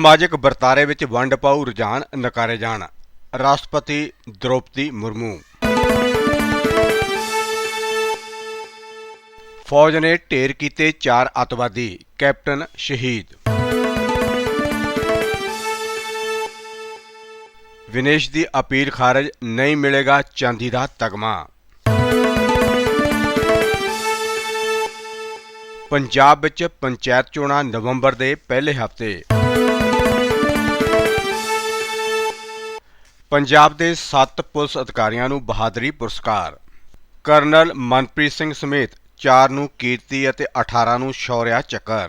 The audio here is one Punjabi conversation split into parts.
ਸਮਾਜਿਕ ਵਰਤਾਰੇ ਵਿੱਚ ਵੰਡ ਪਾਉ ਰੁਝਾਨ, ਨਕਾਰੇ ਜਾਣ। ਰਾਸ਼ਟਰਪਤੀ ਦ੍ਰੋਪਦੀ ਮੁਰਮੂ। ਫੌਜ ਨੇ ਢੇਰ ਕੀਤੇ ਚਾਰ ਅੱਤਵਾਦੀ, ਕੈਪਟਨ ਸ਼ਹੀਦ। ਵਿਨੇਸ਼ ਦੀ ਅਪੀਲ ਖਾਰਜ, ਨਹੀਂ ਮਿਲੇਗਾ ਚਾਂਦੀ ਦਾ ਤਗਮਾ। ਪੰਜਾਬ ਵਿੱਚ ਪੰਚਾਇਤ ਚੋਣਾਂ ਨਵੰਬਰ ਦੇ ਪਹਿਲੇ ਹਫ਼ਤੇ। ਪੰਜਾਬ ਦੇ 7 ਪੁਲਿਸ ਅਧਿਕਾਰੀਆਂ ਨੂੰ ਬਹਾਦਰੀ ਪੁਰਸਕਾਰ। ਕਰਨਲ ਮਨਪ੍ਰੀਤ ਸਿੰਘ ਸਮੇਤ 4 ਨੂੰ ਕੀਰਤੀ ਅਤੇ 18 ਨੂੰ ਸ਼ੌਰਿਆ ਚੱਕਰ।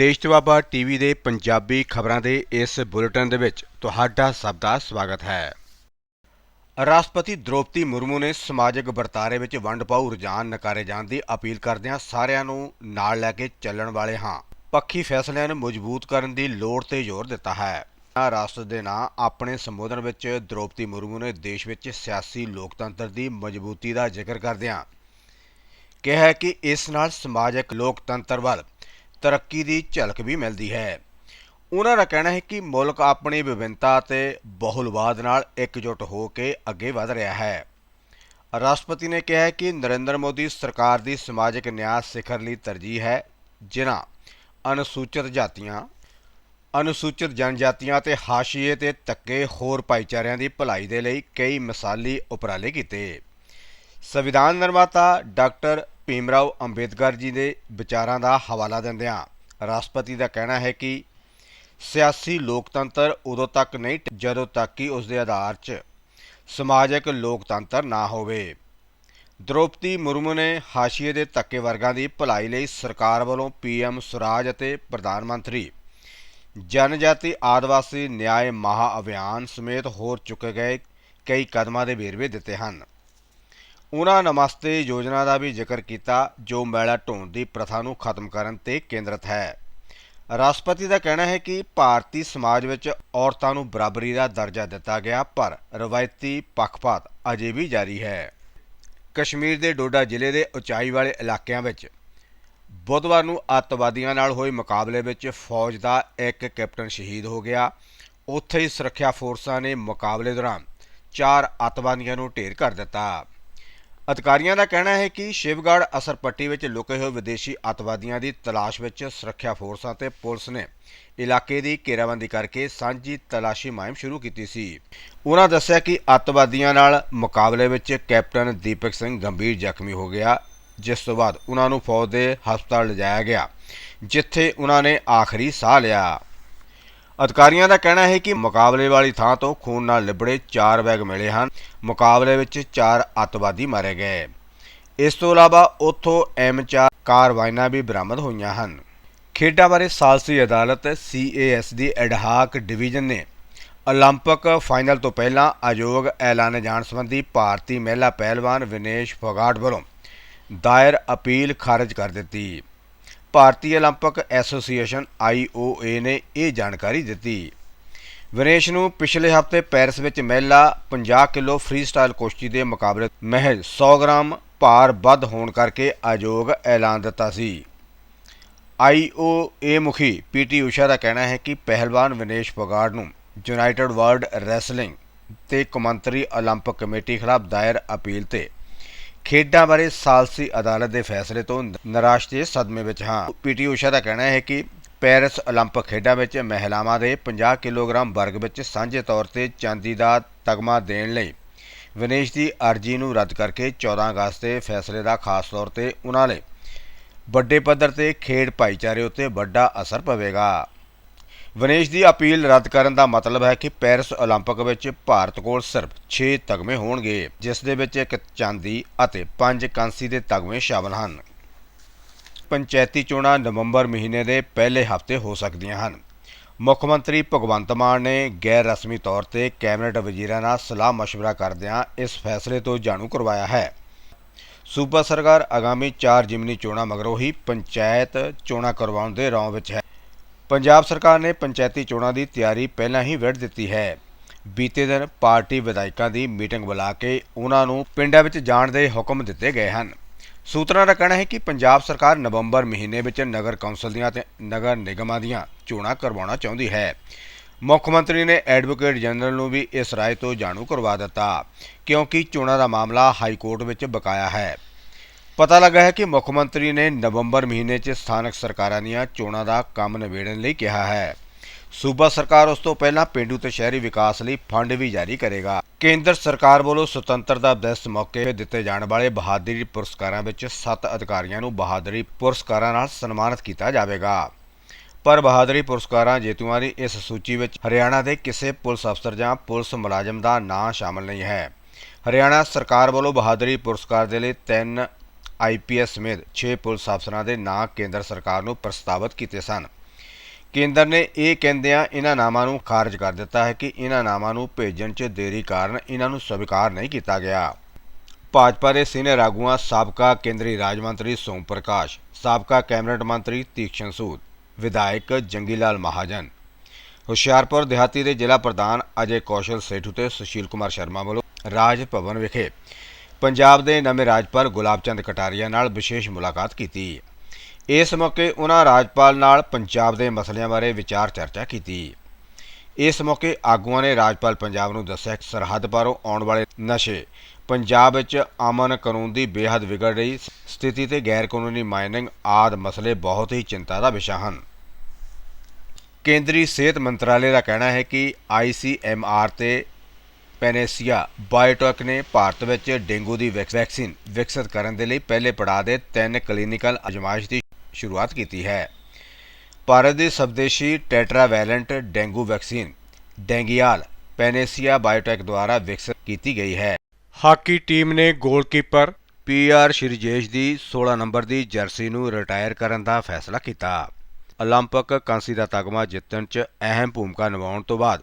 ਦੇਸ਼ ਦੁਆਬਾ ਟੀਵੀ ਦੇ ਪੰਜਾਬੀ ਖਬਰਾਂ ਦੇ ਇਸ ਬੁਲੇਟਿਨ ਦੇ ਵਿੱਚ ਤੁਹਾਡਾ ਸਭ ਦਾ ਸਵਾਗਤ ਹੈ। ਰਾਸ਼ਟਰਪਤੀ ਦ੍ਰੋਪਦੀ ਮੁਰਮੂ ਨੇ ਸਮਾਜਿਕ ਵਰਤਾਰੇ ਵਿੱਚ ਵੰਡ ਪਾਉ ਰੁਝਾਨ ਨਕਾਰੇ ਜਾਣ ਦੀ ਅਪੀਲ ਕਰਦਿਆਂ ਸਾਰਿਆਂ ਨੂੰ ਨਾਲ ਲੈ ਕੇ ਚੱਲਣ ਵਾਲੇ ਹਾਂ। ਪੱਖੀ ਫੈਸਲਿਆਂ ਨੂੰ ਮਜ਼ਬੂਤ ਕਰਨ ਦੀ ਲੋੜ ਤੇ ਜ਼ੋਰ ਦਿੱਤਾ ਹੈ। ਰਾਸ਼ਟਰ ਦੇ ਨਾਂ ਆਪਣੇ ਸੰਬੋਧਨ ਵਿੱਚ ਦ੍ਰੋਪਦੀ ਮੁਰਮੂ ਨੇ ਦੇਸ਼ ਵਿੱਚ ਸਿਆਸੀ ਲੋਕਤੰਤਰ ਦੀ ਮਜ਼ਬੂਤੀ ਦਾ ਜ਼ਿਕਰ ਕਰਦਿਆਂ ਕਿਹਾ ਕਿ ਇਸ ਨਾਲ ਸਮਾਜਿਕ ਲੋਕਤੰਤਰ ਵੱਲ ਤਰੱਕੀ ਦੀ ਝਲਕ ਵੀ ਮਿਲਦੀ ਹੈ। ਉਹਨਾਂ ਦਾ ਕਹਿਣਾ ਹੈ ਕਿ ਮੁਲਕ ਆਪਣੀ ਵਿਭਿੰਨਤਾ ਅਤੇ ਬਹੁਲਵਾਦ ਨਾਲ ਇਕਜੁੱਟ ਹੋ ਕੇ ਅੱਗੇ ਵਧ ਰਿਹਾ ਹੈ। ਰਾਸ਼ਟਰਪਤੀ ਨੇ ਕਿਹਾ ਹੈ ਕਿ ਨਰਿੰਦਰ ਮੋਦੀ ਸਰਕਾਰ ਦੀ ਸਮਾਜਿਕ ਨਿਆਂ ਸਿਖਰ ਲਈ ਤਰਜੀਹ ਹੈ, ਜਿਨ੍ਹਾਂ ਅਨੁਸੂਚਿਤ ਜਾਤੀਆਂ, ਅਨੁਸੂਚਿਤ ਜਨਜਾਤੀਆਂ ਤੇ ਹਾਸ਼ੀਏ ਤੇ ਤੱਕੇ ਹੋਰ ਭਾਈਚਾਰਿਆਂ ਦੀ ਭਲਾਈ ਦੇ ਲਈ ਕਈ ਮਿਸਾਲੀ ਉਪਰਾਲੇ ਕੀਤੇ। ਸੰਵਿਧਾਨ ਨਿਰਮਾਤਾ ਡਾਕਟਰ ਭੀਮਰਾਓ ਅੰਬੇਦਕਰ ਜੀ ਦੇ ਵਿਚਾਰਾਂ ਦਾ ਹਵਾਲਾ ਦਿੰਦਿਆਂ ਰਾਸ਼ਟਰਪਤੀ ਦਾ ਕਹਿਣਾ ਹੈ ਕਿ ਸਿਆਸੀ ਲੋਕਤੰਤਰ ਉਦੋਂ ਤੱਕ ਨਹੀਂ ਜਦੋਂ ਤੱਕ ਕਿ ਉਸ ਦੇ ਆਧਾਰ 'ਚ ਸਮਾਜਿਕ ਲੋਕਤੰਤਰ ਨਾ ਹੋਵੇ। ਦ੍ਰੋਪਦੀ ਮੁਰਮੂ ਨੇ ਹਾਸ਼ੀਏ ਦੇ ਧੱਕੇ ਵਰਗਾਂ ਦੀ ਭਲਾਈ ਲਈ ਸਰਕਾਰ ਵੱਲੋਂ ਪੀਐਮ ਸੁਰਾਜ ਅਤੇ ਪ੍ਰਧਾਨ ਮੰਤਰੀ ਜਨਜਾਤੀ ਆਦਿਵਾਸੀ ਨਿਆਂ ਮਹਾ ਅਭਿਆਨ ਸਮੇਤ ਹੋਰ ਚੁੱਕੇ ਗਏ ਕਈ ਕਦਮਾਂ ਦੇ ਵੇਰਵੇ ਦਿੱਤੇ ਹਨ। ਉਹਨਾਂ ਨਮਸਤੇ ਯੋਜਨਾ ਦਾ ਵੀ ਜ਼ਿਕਰ ਕੀਤਾ, ਜੋ ਮੈਲਾ ਢੋਣ ਦੀ ਪ੍ਰਥਾ ਨੂੰ ਖਤਮ ਕਰਨ ਤੇ ਕੇਂਦਰਿਤ ਹੈ। ਰਾਸ਼ਟਰਪਤੀ ਦਾ ਕਹਿਣਾ ਹੈ ਕਿ ਭਾਰਤੀ ਸਮਾਜ ਵਿੱਚ ਔਰਤਾਂ ਨੂੰ ਬਰਾਬਰੀ ਦਾ ਦਰਜਾ ਦਿੱਤਾ ਗਿਆ, ਪਰ ਰਵਾਇਤੀ ਪੱਖਪਾਤ ਅਜੇ ਵੀ ਜਾਰੀ ਹੈ। ਕਸ਼ਮੀਰ ਦੇ ਡੋਡਾ ਜ਼ਿਲ੍ਹੇ ਦੇ ਉਚਾਈ ਵਾਲੇ ਇਲਾਕਿਆਂ ਵਿੱਚ ਬੁੱਧਵਾਰ ਨੂੰ ਅੱਤਵਾਦੀਆਂ ਨਾਲ ਹੋਏ ਮੁਕਾਬਲੇ ਵਿੱਚ ਫੌਜ ਦਾ ਇੱਕ ਕੈਪਟਨ ਸ਼ਹੀਦ ਹੋ ਗਿਆ। ਉੱਥੇ ਹੀ ਸੁਰੱਖਿਆ ਫੋਰਸਾਂ ਨੇ ਮੁਕਾਬਲੇ ਦੌਰਾਨ ਚਾਰ ਅੱਤਵਾਦੀਆਂ ਨੂੰ ਢੇਰ ਕਰ ਦਿੱਤਾ। ਅਧਿਕਾਰੀਆਂ ਦਾ ਕਹਿਣਾ ਹੈ ਕਿ ਸ਼ਿਵਗੜ੍ਹ ਅਸਰ ਪੱਟੀ ਵਿੱਚ ਲੁਕੇ ਹੋਏ ਵਿਦੇਸ਼ੀ ਅੱਤਵਾਦੀਆਂ ਦੀ ਤਲਾਸ਼ ਵਿੱਚ ਸੁਰੱਖਿਆ ਫੋਰਸਾਂ ਤੇ ਪੁਲਿਸ ਨੇ ਇਲਾਕੇ ਦੀ ਘੇਰਾਬੰਦੀ ਕਰਕੇ ਸਾਂਝੀ ਤਲਾਸ਼ੀ ਮੁਹਿੰਮ ਸ਼ੁਰੂ ਕੀਤੀ ਸੀ। ਉਹਨਾਂ ਦੱਸਿਆ ਕਿ ਅੱਤਵਾਦੀਆਂ ਨਾਲ ਮੁਕਾਬਲੇ ਵਿੱਚ ਕੈਪਟਨ ਦੀਪਕ ਸਿੰਘ ਗੰਭੀਰ ਜ਼ਖਮੀ ਹੋ ਗਿਆ, ਜਿਸ ਤੋਂ ਬਾਅਦ ਉਹਨਾਂ ਨੂੰ ਫੌਜ ਦੇ ਹਸਪਤਾਲ ਲਿਜਾਇਆ ਗਿਆ, ਜਿੱਥੇ ਉਹਨਾਂ ਨੇ ਆਖਰੀ ਸਾਹ ਲਿਆ। ਅਧਿਕਾਰੀਆਂ ਦਾ ਕਹਿਣਾ ਹੈ ਕਿ ਮੁਕਾਬਲੇ ਵਾਲੀ ਥਾਂ ਤੋਂ ਖੂਨ ਨਾਲ ਲਿਬੜੇ ਚਾਰ ਬੈਗ ਮਿਲੇ ਹਨ ਮੁਕਾਬਲੇ ਵਿੱਚ ਚਾਰ ਅੱਤਵਾਦੀ ਮਾਰੇ ਗਏ ਇਸ ਤੋਂ ਇਲਾਵਾ ਉੱਥੋਂ M4 ਕਾਰਵਾਈਨਾਂ ਵੀ ਬਰਾਮਦ ਹੋਈਆਂ ਹਨ ਖੇਡਾਂ ਬਾਰੇ ਸਾਲਸੀ ਅਦਾਲਤ CAS ਦੀ ਐਡਹਾਕ ਡਿਵੀਜ਼ਨ ਨੇ 올림픽 ਫਾਈਨਲ ਤੋਂ ਪਹਿਲਾਂ ਅਯੋਗ ਐਲਾਨੇ ਜਾਣ ਸੰਬੰਧੀ ਭਾਰਤੀ ਮਹਿਲਾ ਪਹਿਲਵਾਨ ਵਿਨੇਸ਼ ਫੋਗਾਟ ਵੱਲੋਂ ਦਾਇਰ ਅਪੀਲ ਖਾਰਜ ਕਰ ਦਿੱਤੀ ਭਾਰਤੀ 올림픽 ਐਸੋਸੀਏਸ਼ਨ IOA ਨੇ ਇਹ ਜਾਣਕਾਰੀ ਦਿੱਤੀ ਵਿਨੇਸ਼ ਨੂੰ ਪਿਛਲੇ ਹਫਤੇ ਪੈਰਿਸ ਵਿੱਚ ਮਹਿਲਾ 50 ਕਿਲੋ ਫ੍ਰੀ ਸਟਾਈਲ ਕੁਸ਼ਤੀ ਦੇ ਮੁਕਾਬਲੇ ਮਹਿਜ਼ 100 ਗ੍ਰਾਮ ਭਾਰ ਵੱਧ ਹੋਣ ਕਰਕੇ ਅਯੋਗ ਐਲਾਨ ਦਿੱਤਾ ਸੀ ਆਈਓਏ ਮੁਖੀ ਪੀਟੀ ਊਸ਼ਾ ਦਾ ਕਹਿਣਾ ਹੈ ਕਿ ਪਹਿਲਵਾਨ ਵਿਨੇਸ਼ ਫੋਗਾਟ ਨੂੰ ਯੂਨਾਈਟਿਡ ਵਰਲਡ ਰੈਸਲਿੰਗ ਤੇ ਕੌਮਾਂਤਰੀ 올림픽 ਕਮੇਟੀ ਖਿਲਾਫ ਦਾਇਰ ਅਪੀਲ ਤੇ ਖੇਡਾਂ ਬਾਰੇ ਸਾਲਸੀ ਅਦਾਲਤ ਦੇ ਫੈਸਲੇ ਤੋਂ ਨਿਰਾਸ਼ ਤੇ ਸਦਮੇ ਵਿੱਚ ਹਾਂ ਪੀਟੀ ਊਸ਼ਾ ਦਾ ਕਹਿਣਾ ਹੈ ਕਿ ਪੈਰਿਸ 올림픽 ਖੇਡਾਂ ਵਿੱਚ ਮਹਿਲਾਵਾਂ ਦੇ 50 ਕਿਲੋਗ੍ਰਾਮ ਵਰਗ ਵਿੱਚ ਸਾਂਝੇ ਤੌਰ ਤੇ ਚਾਂਦੀ ਦਾ ਤਗਮਾ ਦੇਣ ਲਈ ਵਿਨੇਸ਼ ਦੀ ਅਰਜ਼ੀ ਨੂੰ ਰੱਦ ਕਰਕੇ 14 ਅਗਸਤ ਦੇ ਫੈਸਲੇ ਦਾ ਖਾਸ ਤੌਰ ਤੇ ਉਹਨਾਂ ਲਈ ਵੱਡੇ ਪੱਧਰ ਤੇ ਖੇਡ ਭਾਈਚਾਰੇ ਉੱਤੇ ਵੱਡਾ ਅਸਰ ਪਵੇਗਾ ਵਿਨੇਸ਼ ਦੀ ਅਪੀਲ ਰੱਦ ਕਰਨ ਦਾ ਮਤਲਬ ਹੈ ਕਿ ਪੈਰਿਸ 올림픽 ਵਿੱਚ ਭਾਰਤ ਕੋਲ ਸਿਰਫ 6 ਤਗਮੇ ਹੋਣਗੇ ਜਿਸ ਦੇ ਵਿੱਚ ਇੱਕ ਚਾਂਦੀ ਅਤੇ 5 ਕਾਂਸੀ ਦੇ ਤਗਮੇ ਸ਼ਾਮਲ ਹਨ ਪੰਚਾਇਤੀ ਚੋਣਾਂ ਨਵੰਬਰ ਮਹੀਨੇ ਦੇ ਪਹਿਲੇ ਹਫਤੇ ਹੋ ਸਕਦੀਆਂ ਹਨ ਮੁੱਖ ਮੰਤਰੀ ਭਗਵੰਤ ਮਾਨ ਨੇ ਗੈਰ ਰਸਮੀ ਤੌਰ ਤੇ ਕੈਬਨਿਟ ਵਜ਼ੀਰਾਂ ਨਾਲ ਸਲਾਹ مشورہ ਕਰਦਿਆਂ ਇਸ ਫੈਸਲੇ ਤੋਂ ਜਾਣੂ ਕਰਵਾਇਆ ਹੈ ਸੂਬਾ ਸਰਕਾਰ ਆਗਾਮੀ 4 ਜਿਮਨੀ ਚੋਣਾਂ ਮਗਰੋਂ ਹੀ ਪੰਚਾਇਤ ਚੋਣਾਂ ਕਰਵਾਉਣ ਦੇ ਰੌਂ ਵਿੱਚ ਹੈ ਪੰਜਾਬ ਸਰਕਾਰ ਨੇ ਪੰਚਾਇਤੀ ਚੋਣਾਂ ਦੀ ਤਿਆਰੀ ਪਹਿਲਾਂ ਹੀ ਵਿੱਢ ਦਿੱਤੀ ਹੈ। ਬੀਤੇ ਦਿਨ ਪਾਰਟੀ ਵਿਧਾਇਕਾਂ ਦੀ ਮੀਟਿੰਗ ਬੁਲਾ ਕੇ ਉਹਨਾਂ ਨੂੰ ਪਿੰਡਾਂ ਵਿੱਚ ਜਾਣ ਦੇ ਹੁਕਮ ਦਿੱਤੇ ਗਏ ਹਨ। ਸੂਤਰਾਂ ਦਾ ਕਹਿਣਾ ਹੈ ਕਿ ਪੰਜਾਬ ਸਰਕਾਰ ਨਵੰਬਰ ਮਹੀਨੇ ਵਿੱਚ ਨਗਰ ਕੌਂਸਲ ਦੀਆਂ ਤੇ ਨਗਰ ਨਿਗਮਾਂ ਦੀਆਂ ਚੋਣਾਂ ਕਰਵਾਉਣਾ ਚਾਹੁੰਦੀ ਹੈ। ਮੁੱਖ ਮੰਤਰੀ ਨੇ ਐਡਵੋਕੇਟ ਜਨਰਲ ਨੂੰ ਵੀ ਇਸ ਰਾਏ ਤੋਂ ਜਾਣੂ ਕਰਵਾ ਦਿੱਤਾ, ਕਿਉਂਕਿ ਚੋਣਾਂ ਦਾ ਮਾਮਲਾ ਹਾਈ ਕੋਰਟ ਵਿੱਚ ਬਕਾਇਆ ਹੈ। ਪਤਾ ਲੱਗਾ ਹੈ ਕਿ ਮੁੱਖ ਮੰਤਰੀ ਨੇ ਨਵੰਬਰ ਮਹੀਨੇ 'ਚ ਸਥਾਨਕ ਸਰਕਾਰਾਂ ਦੀਆਂ ਚੋਣਾਂ ਦਾ ਕੰਮ ਨਿਬੇੜਨ ਲਈ ਕਿਹਾ ਹੈ। ਸੂਬਾ ਸਰਕਾਰ ਉਸ ਤੋਂ ਪਹਿਲਾਂ ਪਿੰਡੂ ਤੇ ਸ਼ਹਿਰੀ ਵਿਕਾਸ ਲਈ ਫੰਡ ਵੀ ਜਾਰੀ ਕਰੇਗਾ। ਕੇਂਦਰ ਸਰਕਾਰ ਵੱਲੋਂ ਸੁਤੰਤਰਤਾ ਦਿਵਸ ਮੌਕੇ ਤੇ ਦਿੱਤੇ ਜਾਣ ਵਾਲੇ ਬਹਾਦਰੀ ਪੁਰਸਕਾਰਾਂ ਵਿੱਚ 7 ਅਧਿਕਾਰੀਆਂ ਨੂੰ ਬਹਾਦਰੀ ਪੁਰਸਕਾਰਾਂ ਨਾਲ ਸਨਮਾਨਿਤ ਕੀਤਾ ਜਾਵੇਗਾ। ਪਰ ਬਹਾਦਰੀ ਪੁਰਸਕਾਰਾਂ ਜੇਤੂਆਂ ਦੀ ਇਸ ਸੂਚੀ ਵਿੱਚ ਹਰਿਆਣਾ ਦੇ ਕਿਸੇ ਪੁਲਿਸ ਅਫਸਰ ਜਾਂ ਪੁਲਿਸ ਮੁਲਾਜ਼ਮ ਦਾ ਨਾਂ ਸ਼ਾਮਲ ਨਹੀਂ ਹੈ। ਹਰਿਆਣਾ ਸਰਕਾਰ ਵੱਲੋਂ ਬਹਾਦਰੀ ਪੁਰਸਕਾਰ ਦੇ ਲਈ ਤਿੰਨ ਆਈਪੀਐਸ ਸਮੇਤ 6 ਪੁਲਿਸ ਅਫਸਰਾਂ ਦੇ ਨਾਂ ਕੇਂਦਰ ਸਰਕਾਰ ਨੂੰ ਪ੍ਰਸਤਾਵਿਤ ਕੀਤੇ ਸਨ। ਕੇਂਦਰ ਨੇ ਇਹ ਕਹਿੰਦਿਆਂ ਇਹਨਾਂ ਨਾਮਾਂ ਨੂੰ ਖਾਰਜ ਕਰ ਦਿੱਤਾ ਹੈ ਕਿ ਇਹਨਾਂ ਨਾਮਾਂ ਨੂੰ ਭੇਜਣ 'ਚ ਦੇਰੀ ਕਾਰਨ ਇਹਨਾਂ ਨੂੰ ਸਵੀਕਾਰ ਨਹੀਂ ਕੀਤਾ ਗਿਆ। ਭਾਜਪਾ ਦੇ ਸੀਨੀਅਰ ਆਗੂਆਂ ਸਾਬਕਾ ਕੇਂਦਰੀ ਰਾਜ ਮੰਤਰੀ ਸੋਮ ਪ੍ਰਕਾਸ਼, ਸਾਬਕਾ ਕੈਬਨਿਟ ਮੰਤਰੀ ਤੀਕਸ਼ਣ ਸੂਦ, ਵਿਧਾਇਕ ਜੰਗੀ ਲਾਲ ਮਹਾਜਨ, ਹੁਸ਼ਿਆਰਪੁਰ ਦਿਹਾਤੀ ਦੇ ਜ਼ਿਲ੍ਹਾ ਪ੍ਰਧਾਨ ਅਜੇ ਕੌਸ਼ਲ ਸੇਠੂ ਤੇ ਸੁਸ਼ੀਲ ਕੁਮਾਰ ਸ਼ਰਮਾ ਵੱਲੋਂ ਰਾਜ ਭਵਨ ਵਿਖੇ ਪੰਜਾਬ ਦੇ ਨਵੇਂ ਰਾਜਪਾਲ ਗੁਲਾਬ ਚੰਦ ਕਟਾਰੀਆ ਨਾਲ ਵਿਸ਼ੇਸ਼ ਮੁਲਾਕਾਤ ਕੀਤੀ। ਇਸ ਮੌਕੇ ਉਹਨਾਂ ਰਾਜਪਾਲ ਨਾਲ ਪੰਜਾਬ ਦੇ ਮਸਲਿਆਂ ਬਾਰੇ ਵਿਚਾਰ ਚਰਚਾ ਕੀਤੀ। ਇਸ ਮੌਕੇ ਆਗੂਆਂ ਨੇ ਰਾਜਪਾਲ ਪੰਜਾਬ ਨੂੰ ਦੱਸਿਆ ਕਿ ਸਰਹੱਦ ਪਾਰੋਂ ਆਉਣ ਵਾਲੇ ਨਸ਼ੇ ਪੰਜਾਬ ਵਿੱਚ ਅਮਨ ਕਾਨੂੰਨ ਦੀ ਬੇਹੱਦ ਵਿਗੜ ਰਹੀ ਸਥਿਤੀ ਤੇ ਗੈਰ ਕਾਨੂੰਨੀ ਮਾਈਨਿੰਗ ਆਦ ਮਸਲੇ ਬਹੁਤ ਹੀ ਚਿੰਤਾ ਦਾ ਵਿਸ਼ਾ ਹਨ। ਕੇਂਦਰੀ ਸਿਹਤ ਮੰਤਰਾਲੇ ਦਾ ਕਹਿਣਾ ਹੈ ਕਿ ਆਈਸੀਐਮਆਰ ਤੇ ਪੈਨੇਸੀਆ ਬਾਇਓਟੈਕ ਨੇ ਭਾਰਤ ਵਿੱਚ ਡੇਂਗੂ ਦੀ ਵੈਕ- ਵੈਕਸੀਨ ਵਿਕਸਿਤ ਕਰਨ ਦੇ ਲਈ ਪਹਿਲੇ ਪੜਾਅ ਦੇ ਤਿੰਨ ਕਲੀਨਿਕਲ ਅਜਮਾਇਸ਼ ਦੀ ਸ਼ੁਰੂਆਤ ਕੀਤੀ ਹੈ ਭਾਰਤ ਦੀ ਸਵਦੇਸ਼ੀ tetravalent dengue vaccine DengiAll Panacea Biotec ਦੁਆਰਾ ਵਿਕਸਿਤ ਕੀਤੀ ਗਈ ਹੈ ਹਾਕੀ ਟੀਮ ਨੇ ਗੋਲਕੀਪਰ ਪੀਆਰ ਸ਼੍ਰੀਜੇਸ਼ ਦੀ 16 ਨੰਬਰ ਦੀ ਜਰਸੀ ਨੂੰ ਰਿਟਾਇਰ ਕਰਨ ਦਾ ਫੈਸਲਾ ਕੀਤਾ 올림픽 ਕਾਂਸੀ ਦਾ ਤਗਮਾ ਜਿੱਤਣ 'ਚ ਅਹਿਮ ਭੂਮਿਕਾ ਨਿਭਾਉਣ ਤੋਂ ਬਾਅਦ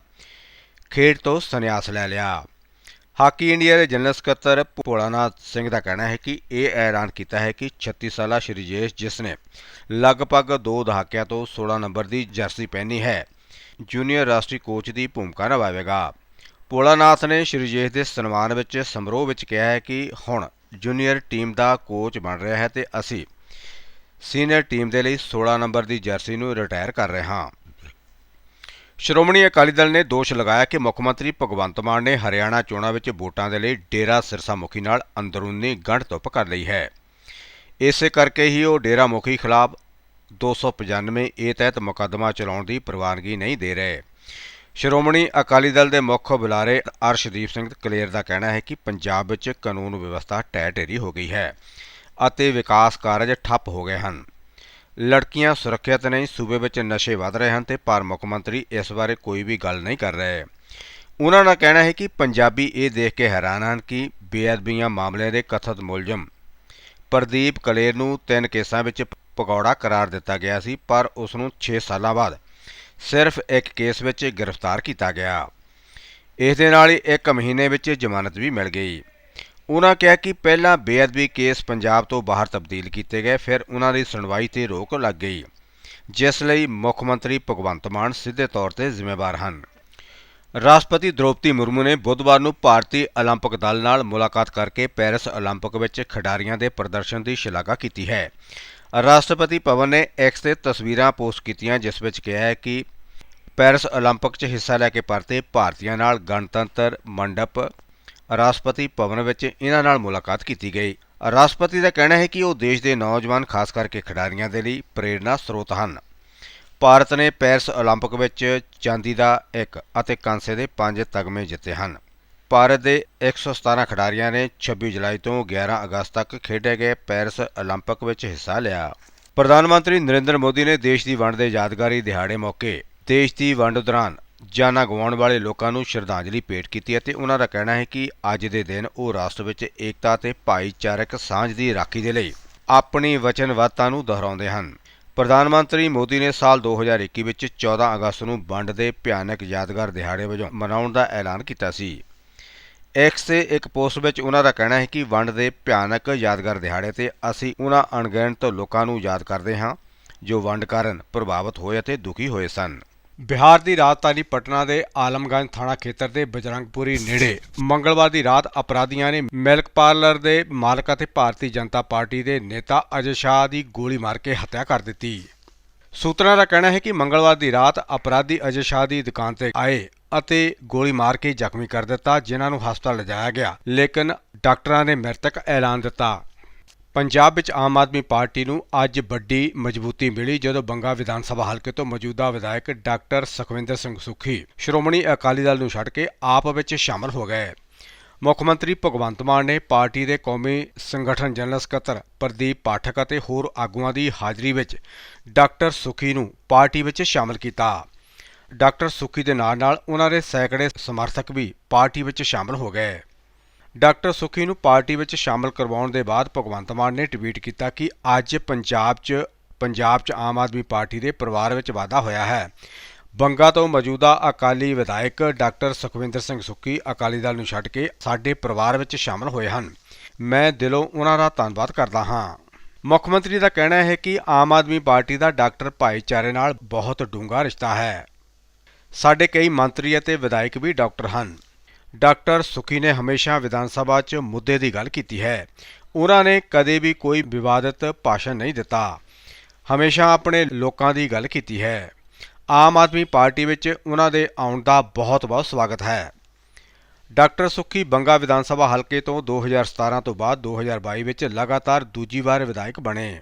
ਖੇਡ ਤੋਂ ਸੰਨਿਆਸ ਲੈ ਲਿਆ। ਹਾਕੀ ਇੰਡੀਆ ਦੇ ਜਨਰਲ ਸਕੱਤਰ ਭੋਲਾਨਾਥ ਸਿੰਘ ਦਾ ਕਹਿਣਾ ਹੈ ਕਿ ਇਹ ਐਲਾਨ ਕੀਤਾ ਹੈ ਕਿ 36 ਸਾਲਾ ਸ਼੍ਰੀਜੇਸ਼ ਜਿਸ ਨੇ ਲਗਭਗ 2 ਦਹਾਕਿਆਂ ਤੋਂ 16 ਨੰਬਰ ਦੀ ਜਰਸੀ ਪਹਿਨੀ ਹੈ, ਜੂਨੀਅਰ ਰਾਸ਼ਟਰੀ ਕੋਚ ਦੀ ਭੂਮਿਕਾ ਨਿਭਾਵੇਗਾ। ਭੋਲਾਨਾਥ ਨੇ ਸ਼੍ਰੀਜੇਸ਼ ਦੇ ਸਨਮਾਨ ਵਿੱਚ ਸਮਾਰੋਹ ਵਿੱਚ ਕਿਹਾ ਹੈ ਕਿ ਹੁਣ ਜੂਨੀਅਰ ਟੀਮ ਦਾ ਕੋਚ ਬਣ ਰਿਹਾ ਹੈ ਤੇ ਅਸੀਂ ਸੀਨੀਅਰ ਟੀਮ ਦੇ ਲਈ 16 ਨੰਬਰ ਦੀ ਜਰਸੀ ਨੂੰ ਰਿਟਾਇਰ ਕਰ ਰਹੇ ਹਾਂ। ਸ਼੍ਰੋਮਣੀ ਅਕਾਲੀ ਦਲ ਨੇ ਦੋਸ਼ ਲਗਾਇਆ ਕਿ ਮੁੱਖ ਮੰਤਰੀ ਭਗਵੰਤ ਮਾਨ ਨੇ ਹਰਿਆਣਾ ਚੋਣਾਂ ਵਿੱਚ ਵੋਟਾਂ ਦੇ ਲਈ ਡੇਰਾ ਸਿਰਸਾ ਮੁਖੀ ਨਾਲ ਅੰਦਰੂਨੀ ਗੰਢ ਧੁੱਪ ਕਰ ਲਈ ਹੈ। ਇਸੇ ਕਰਕੇ ਹੀ ਉਹ ਡੇਰਾ ਮੁਖੀ ਖਿਲਾਫ 295 ਏ ਤਹਿਤ ਮੁਕੱਦਮਾ ਚਲਾਉਣ ਦੀ ਪ੍ਰਵਾਨਗੀ ਨਹੀਂ ਦੇ ਰਹੇ। ਸ਼੍ਰੋਮਣੀ ਅਕਾਲੀ ਦਲ ਦੇ ਮੁੱਖ ਬੁਲਾਰੇ ਅਰਸ਼ਦੀਪ ਸਿੰਘ ਕਲੇਰ ਦਾ ਕਹਿਣਾ ਹੈ ਕਿ ਪੰਜਾਬ ਵਿੱਚ ਕਾਨੂੰਨ ਵਿਵਸਥਾ ਟੈ ਢੇਰੀ ਹੋ ਗਈ ਹੈ ਅਤੇ ਵਿਕਾਸ ਕਾਰਜ ਠੱਪ ਹੋ ਗਏ ਹਨ। ਲੜਕੀਆਂ ਸੁਰੱਖਿਅਤ ਨਹੀਂ ਸੂਬੇ ਵਿੱਚ ਨਸ਼ੇ ਵਧ ਰਹੇ ਹਨ ਤੇ ਪਰ ਮੁੱਖ ਮੰਤਰੀ ਇਸ ਬਾਰੇ ਕੋਈ ਵੀ ਗੱਲ ਨਹੀਂ ਕਰ ਰਹੇ। ਉਹਨਾਂ ਦਾ ਕਹਿਣਾ ਹੈ ਕਿ ਪੰਜਾਬੀ ਇਹ ਦੇਖ ਕੇ ਹੈਰਾਨ ਹਨ ਕਿ ਬੇਅਦਬੀਆਂ ਮਾਮਲਿਆਂ ਦੇ ਕਥਿਤ ਮੁਲਜ਼ਮ ਪ੍ਰਦੀਪ ਕਲੇਰ ਨੂੰ ਤਿੰਨ ਕੇਸਾਂ ਵਿੱਚ ਪਕੌੜਾ ਕਰਾਰ ਦਿੱਤਾ ਗਿਆ ਸੀ, ਪਰ ਉਸ ਨੂੰ 6 ਸਾਲਾਂ ਬਾਅਦ ਸਿਰਫ ਇੱਕ ਕੇਸ ਵਿੱਚ ਗ੍ਰਿਫਤਾਰ ਕੀਤਾ ਗਿਆ। ਇਸ ਦੇ ਨਾਲ ਹੀ ਇੱਕ ਮਹੀਨੇ ਵਿੱਚ ਜ਼ਮਾਨਤ ਵੀ ਮਿਲ ਗਈ। ਉਹਨਾਂ ਕਿਹਾ ਕਿ ਪਹਿਲਾਂ ਬੇਅਦਬੀ ਕੇਸ ਪੰਜਾਬ ਤੋਂ ਬਾਹਰ ਤਬਦੀਲ ਕੀਤੇ ਗਏ ਫਿਰ ਉਹਨਾਂ ਦੀ ਸੁਣਵਾਈ ਤੇ ਰੋਕ ਲੱਗ ਗਈ ਜਿਸ ਲਈ ਮੁੱਖ ਮੰਤਰੀ ਭਗਵੰਤ ਮਾਨ ਸਿੱਧੇ ਤੌਰ ਤੇ ਜ਼ਿੰਮੇਵਾਰ ਹਨ ਰਾਸ਼ਟਰਪਤੀ ਦ੍ਰੋਪਦੀ ਮੁਰਮੂ ਨੇ ਬੁੱਧਵਾਰ ਨੂੰ ਭਾਰਤੀ 올림픽 ਦਲ ਨਾਲ ਮੁਲਾਕਾਤ ਕਰਕੇ ਪੈਰਿਸ 올림픽 ਵਿੱਚ ਖਿਡਾਰੀਆਂ ਦੇ ਪ੍ਰਦਰਸ਼ਨ ਦੀ ਸ਼ਲਾਘਾ ਕੀਤੀ ਹੈ ਰਾਸ਼ਟਰਪਤੀ ਭਵਨ ਨੇ ਐਕਸ ਤੇ ਤਸਵੀਰਾਂ ਪੋਸਟ ਕੀਤੀਆਂ ਜਿਸ ਵਿੱਚ ਕਿਹਾ ਹੈ ਕਿ ਪੈਰਿਸ 올림픽 'ਚ ਹਿੱਸਾ ਲੈ ਕੇ ਪਰਤੇ ਭਾਰਤੀਆਂ ਨਾਲ ਗਣਤੰਤਰ ਮੰਡਪ ਰਾਸ਼ਟਰਪਤੀ ਭਵਨ ਵਿੱਚ ਇਹਨਾਂ ਨਾਲ ਮੁਲਾਕਾਤ ਕੀਤੀ ਗਈ ਰਾਸ਼ਟਰਪਤੀ ਦਾ ਕਹਿਣਾ ਹੈ ਕਿ ਉਹ ਦੇਸ਼ ਦੇ ਨੌਜਵਾਨ ਖਾਸ ਕਰਕੇ ਖਿਡਾਰੀਆਂ ਦੇ ਲਈ ਪ੍ਰੇਰਨਾ ਸਰੋਤ ਹਨ ਭਾਰਤ ਨੇ ਪੈਰਿਸ 올림픽 ਵਿੱਚ ਚਾਂਦੀ ਦਾ ਇੱਕ ਅਤੇ ਕਾਂਸੇ ਦੇ ਪੰਜ ਤਗਮੇ ਜਿੱਤੇ ਹਨ ਭਾਰਤ ਦੇ 117 ਖਿਡਾਰੀਆਂ ਨੇ 26 ਜੁਲਾਈ ਤੋਂ 11 ਅਗਸਤ ਤੱਕ ਖੇਡੇ ਗਏ ਪੈਰਿਸ 올림픽 ਵਿੱਚ ਹਿੱਸਾ ਲਿਆ ਪ੍ਰਧਾਨ ਮੰਤਰੀ ਨਰਿੰਦਰ ਮੋਦੀ ਨੇ ਦੇਸ਼ ਦੀ ਵੰਡ ਦੇ ਯਾਦਗਾਰੀ ਦਿਹਾੜੇ ਮੌਕੇ ਦੇਸ਼ ਦੀ ਵੰਡ ਦੌਰਾਨ ਜਾਨਾਂ ਗਵਾਉਣ ਵਾਲੇ ਲੋਕਾਂ ਨੂੰ ਸ਼ਰਧਾਂਜਲੀ ਭੇਟ ਕੀਤੀ ਅਤੇ ਉਹਨਾਂ ਦਾ ਕਹਿਣਾ ਹੈ ਕਿ ਅੱਜ ਦੇ ਦਿਨ ਉਹ ਰਾਸ਼ਟਰ ਵਿੱਚ ਏਕਤਾ ਤੇ ਭਾਈਚਾਰਕ ਸਾਂਝ ਦੀ ਰਾਖੀ ਦੇ ਲਈ ਆਪਣੀ ਵਚਨਬੱਧਤਾ ਨੂੰ ਦੁਹਰਾਉਂਦੇ ਹਨ। ਪ੍ਰਧਾਨ ਮੰਤਰੀ ਮੋਦੀ ਨੇ ਸਾਲ 2021 ਵਿੱਚ 14 ਅਗਸਤ ਨੂੰ ਵੰਡ ਦੇ ਭਿਆਨਕ ਯਾਦਗਾਰ ਦਿਹਾੜੇ ਵਜੋਂ ਮਨਾਉਣ ਦਾ ਐਲਾਨ ਕੀਤਾ ਸੀ। ਐਕਸ ਤੇ ਇੱਕ ਪੋਸਟ ਵਿੱਚ ਉਹਨਾਂ ਦਾ ਕਹਿਣਾ ਹੈ ਕਿ ਵੰਡ ਦੇ ਭਿਆਨਕ ਯਾਦਗਾਰ ਦਿਹਾੜੇ ਤੇ ਅਸੀਂ ਉਹਨਾਂ ਅਣਗਿਣਤ ਲੋਕਾਂ ਨੂੰ ਯਾਦ ਕਰਦੇ ਹਾਂ ਜੋ ਵੰਡ ਕਾਰਨ ਪ੍ਰਭਾਵਿਤ ਹੋਏ ਅਤੇ ਦੁਖੀ ਹੋਏ ਸਨ। ਬਿਹਾਰ ਦੀ ਰਾਜਧਾਨੀ ਪਟਨਾ ਦੇ ਆਲਮਗੰਜ ਥਾਣਾ ਖੇਤਰ ਦੇ ਬਜਰੰਗਪੁਰੀ ਨੇੜੇ ਮੰਗਲਵਾਰ ਦੀ ਰਾਤ ਅਪਰਾਧੀਆਂ ਨੇ ਮਿਲਕ ਪਾਰਲਰ ਦੇ ਮਾਲਕ ਅਤੇ ਭਾਰਤੀ ਜਨਤਾ ਪਾਰਟੀ ਦੇ ਨੇਤਾ ਅਜੇ ਸ਼ਾਹ ਦੀ ਗੋਲੀ ਮਾਰ ਕੇ ਹੱਤਿਆ ਕਰ ਦਿੱਤੀ। ਸੂਤਰਾਂ ਦਾ ਕਹਿਣਾ ਹੈ ਕਿ ਮੰਗਲਵਾਰ ਦੀ ਰਾਤ ਅਪਰਾਧੀ ਅਜੇ ਸ਼ਾਹ ਦੀ ਦੁਕਾਨ ਤੇ ਆਏ ਅਤੇ ਗੋਲੀ ਮਾਰ ਕੇ ਜ਼ਖਮੀ ਕਰ ਦਿੱਤਾ, ਜਿਨ੍ਹਾਂ ਨੂੰ ਹਸਪਤਾਲ ਲਿਜਾਇਆ ਗਿਆ। ਲੇਕਿਨ ਡਾਕਟਰਾਂ ਨੇ ਮ੍ਰਿਤਕ ਐਲਾਨ ਦਿੱਤਾ। ਪੰਜਾਬ ਵਿੱਚ ਆਮ ਆਦਮੀ ਪਾਰਟੀ ਨੂੰ ਅੱਜ ਵੱਡੀ ਮਜ਼ਬੂਤੀ ਮਿਲੀ ਜਦੋਂ ਬੰਗਾ ਵਿਧਾਨ ਸਭਾ ਹਲਕੇ ਤੋਂ ਮੌਜੂਦਾ ਵਿਧਾਇਕ ਡਾਕਟਰ ਸੁਖਵਿੰਦਰ ਸਿੰਘ ਸੁਖੀ ਸ਼੍ਰੋਮਣੀ ਅਕਾਲੀ ਦਲ ਨੂੰ ਛੱਡ ਕੇ ਆਪ ਵਿੱਚ ਸ਼ਾਮਲ ਹੋ ਗਏ। ਮੁੱਖ ਮੰਤਰੀ ਭਗਵੰਤ ਮਾਨ ਨੇ ਪਾਰਟੀ ਦੇ ਕੌਮੀ ਸੰਗਠਨ ਜਨਰਲ ਸਕੱਤਰ ਪ੍ਰਦੀਪ ਪਾਠਕ ਅਤੇ ਹੋਰ ਆਗੂਆਂ ਦੀ ਹਾਜ਼ਰੀ ਵਿੱਚ ਡਾਕਟਰ ਸੁਖੀ ਨੂੰ ਪਾਰਟੀ ਵਿੱਚ ਸ਼ਾਮਲ ਕੀਤਾ। ਡਾਕਟਰ ਸੁਖੀ ਦੇ ਨਾਲ ਨਾਲ ਉਹਨਾਂ ਦੇ ਸੈਂਕੜੇ ਸਮਰਥਕ ਵੀ ਪਾਰਟੀ ਵਿੱਚ ਸ਼ਾਮਲ ਹੋ ਗਏ। ਡਾਕਟਰ ਸੁਖੀ ਨੂੰ ਪਾਰਟੀ ਵਿੱਚ ਸ਼ਾਮਲ ਕਰਵਾਉਣ ਦੇ ਬਾਅਦ ਭਗਵੰਤ ਮਾਨ ਨੇ ਟਵੀਟ ਕੀਤਾ ਕਿ ਅੱਜ ਪੰਜਾਬ 'ਚ ਪੰਜਾਬ 'ਚ ਆਮ ਆਦਮੀ ਪਾਰਟੀ ਦੇ ਪਰਿਵਾਰ ਵਿੱਚ ਵਾਧਾ ਹੋਇਆ ਹੈ। ਬੰਗਾ ਤੋਂ ਮੌਜੂਦਾ ਅਕਾਲੀ ਵਿਧਾਇਕ ਡਾਕਟਰ ਸੁਖਵਿੰਦਰ ਸਿੰਘ ਸੁੱਕੀ ਅਕਾਲੀ ਦਲ ਨੂੰ ਛੱਡ ਕੇ ਸਾਡੇ ਪਰਿਵਾਰ ਵਿੱਚ ਸ਼ਾਮਲ ਹੋਏ ਹਨ। ਮੈਂ ਦਿਲੋਂ ਉਹਨਾਂ ਦਾ ਧੰਨਵਾਦ ਕਰਦਾ ਹਾਂ। ਮੁੱਖ ਮੰਤਰੀ ਦਾ ਕਹਿਣਾ ਹੈ ਕਿ ਆਮ ਆਦਮੀ ਪਾਰਟੀ ਦਾ ਡਾਕਟਰ ਭਾਈਚਾਰੇ ਨਾਲ ਬਹੁਤ ਡੂੰਘਾ ਰਿਸ਼ਤਾ ਹੈ। ਸਾਡੇ ਕਈ ਮੰਤਰੀ ਅਤੇ ਵਿਧਾਇਕ ਵੀ ਡਾਕਟਰ ਹਨ। ਡਾਕਟਰ ਸੁਖੀ ਨੇ ਹਮੇਸ਼ਾ ਵਿਧਾਨ ਸਭਾ 'ਚ ਮੁੱਦੇ ਦੀ ਗੱਲ ਕੀਤੀ ਹੈ। ਉਹਨਾਂ ਨੇ ਕਦੇ ਵੀ ਕੋਈ ਵਿਵਾਦਤ ਭਾਸ਼ਣ ਨਹੀਂ ਦਿੱਤਾ। ਹਮੇਸ਼ਾ ਆਪਣੇ ਲੋਕਾਂ ਦੀ ਗੱਲ ਕੀਤੀ ਹੈ। ਆਮ ਆਦਮੀ ਪਾਰਟੀ ਵਿੱਚ ਉਹਨਾਂ ਦੇ ਆਉਣ ਦਾ ਬਹੁਤ-ਬਹੁਤ ਸਵਾਗਤ ਹੈ। ਡਾਕਟਰ ਸੁਖੀ ਬੰਗਾ ਵਿਧਾਨ ਸਭਾ ਹਲਕੇ ਤੋਂ 2017 ਤੋਂ ਬਾਅਦ 2022 ਵਿੱਚ ਲਗਾਤਾਰ ਦੂਜੀ ਵਾਰ ਵਿਧਾਇਕ ਬਣੇ।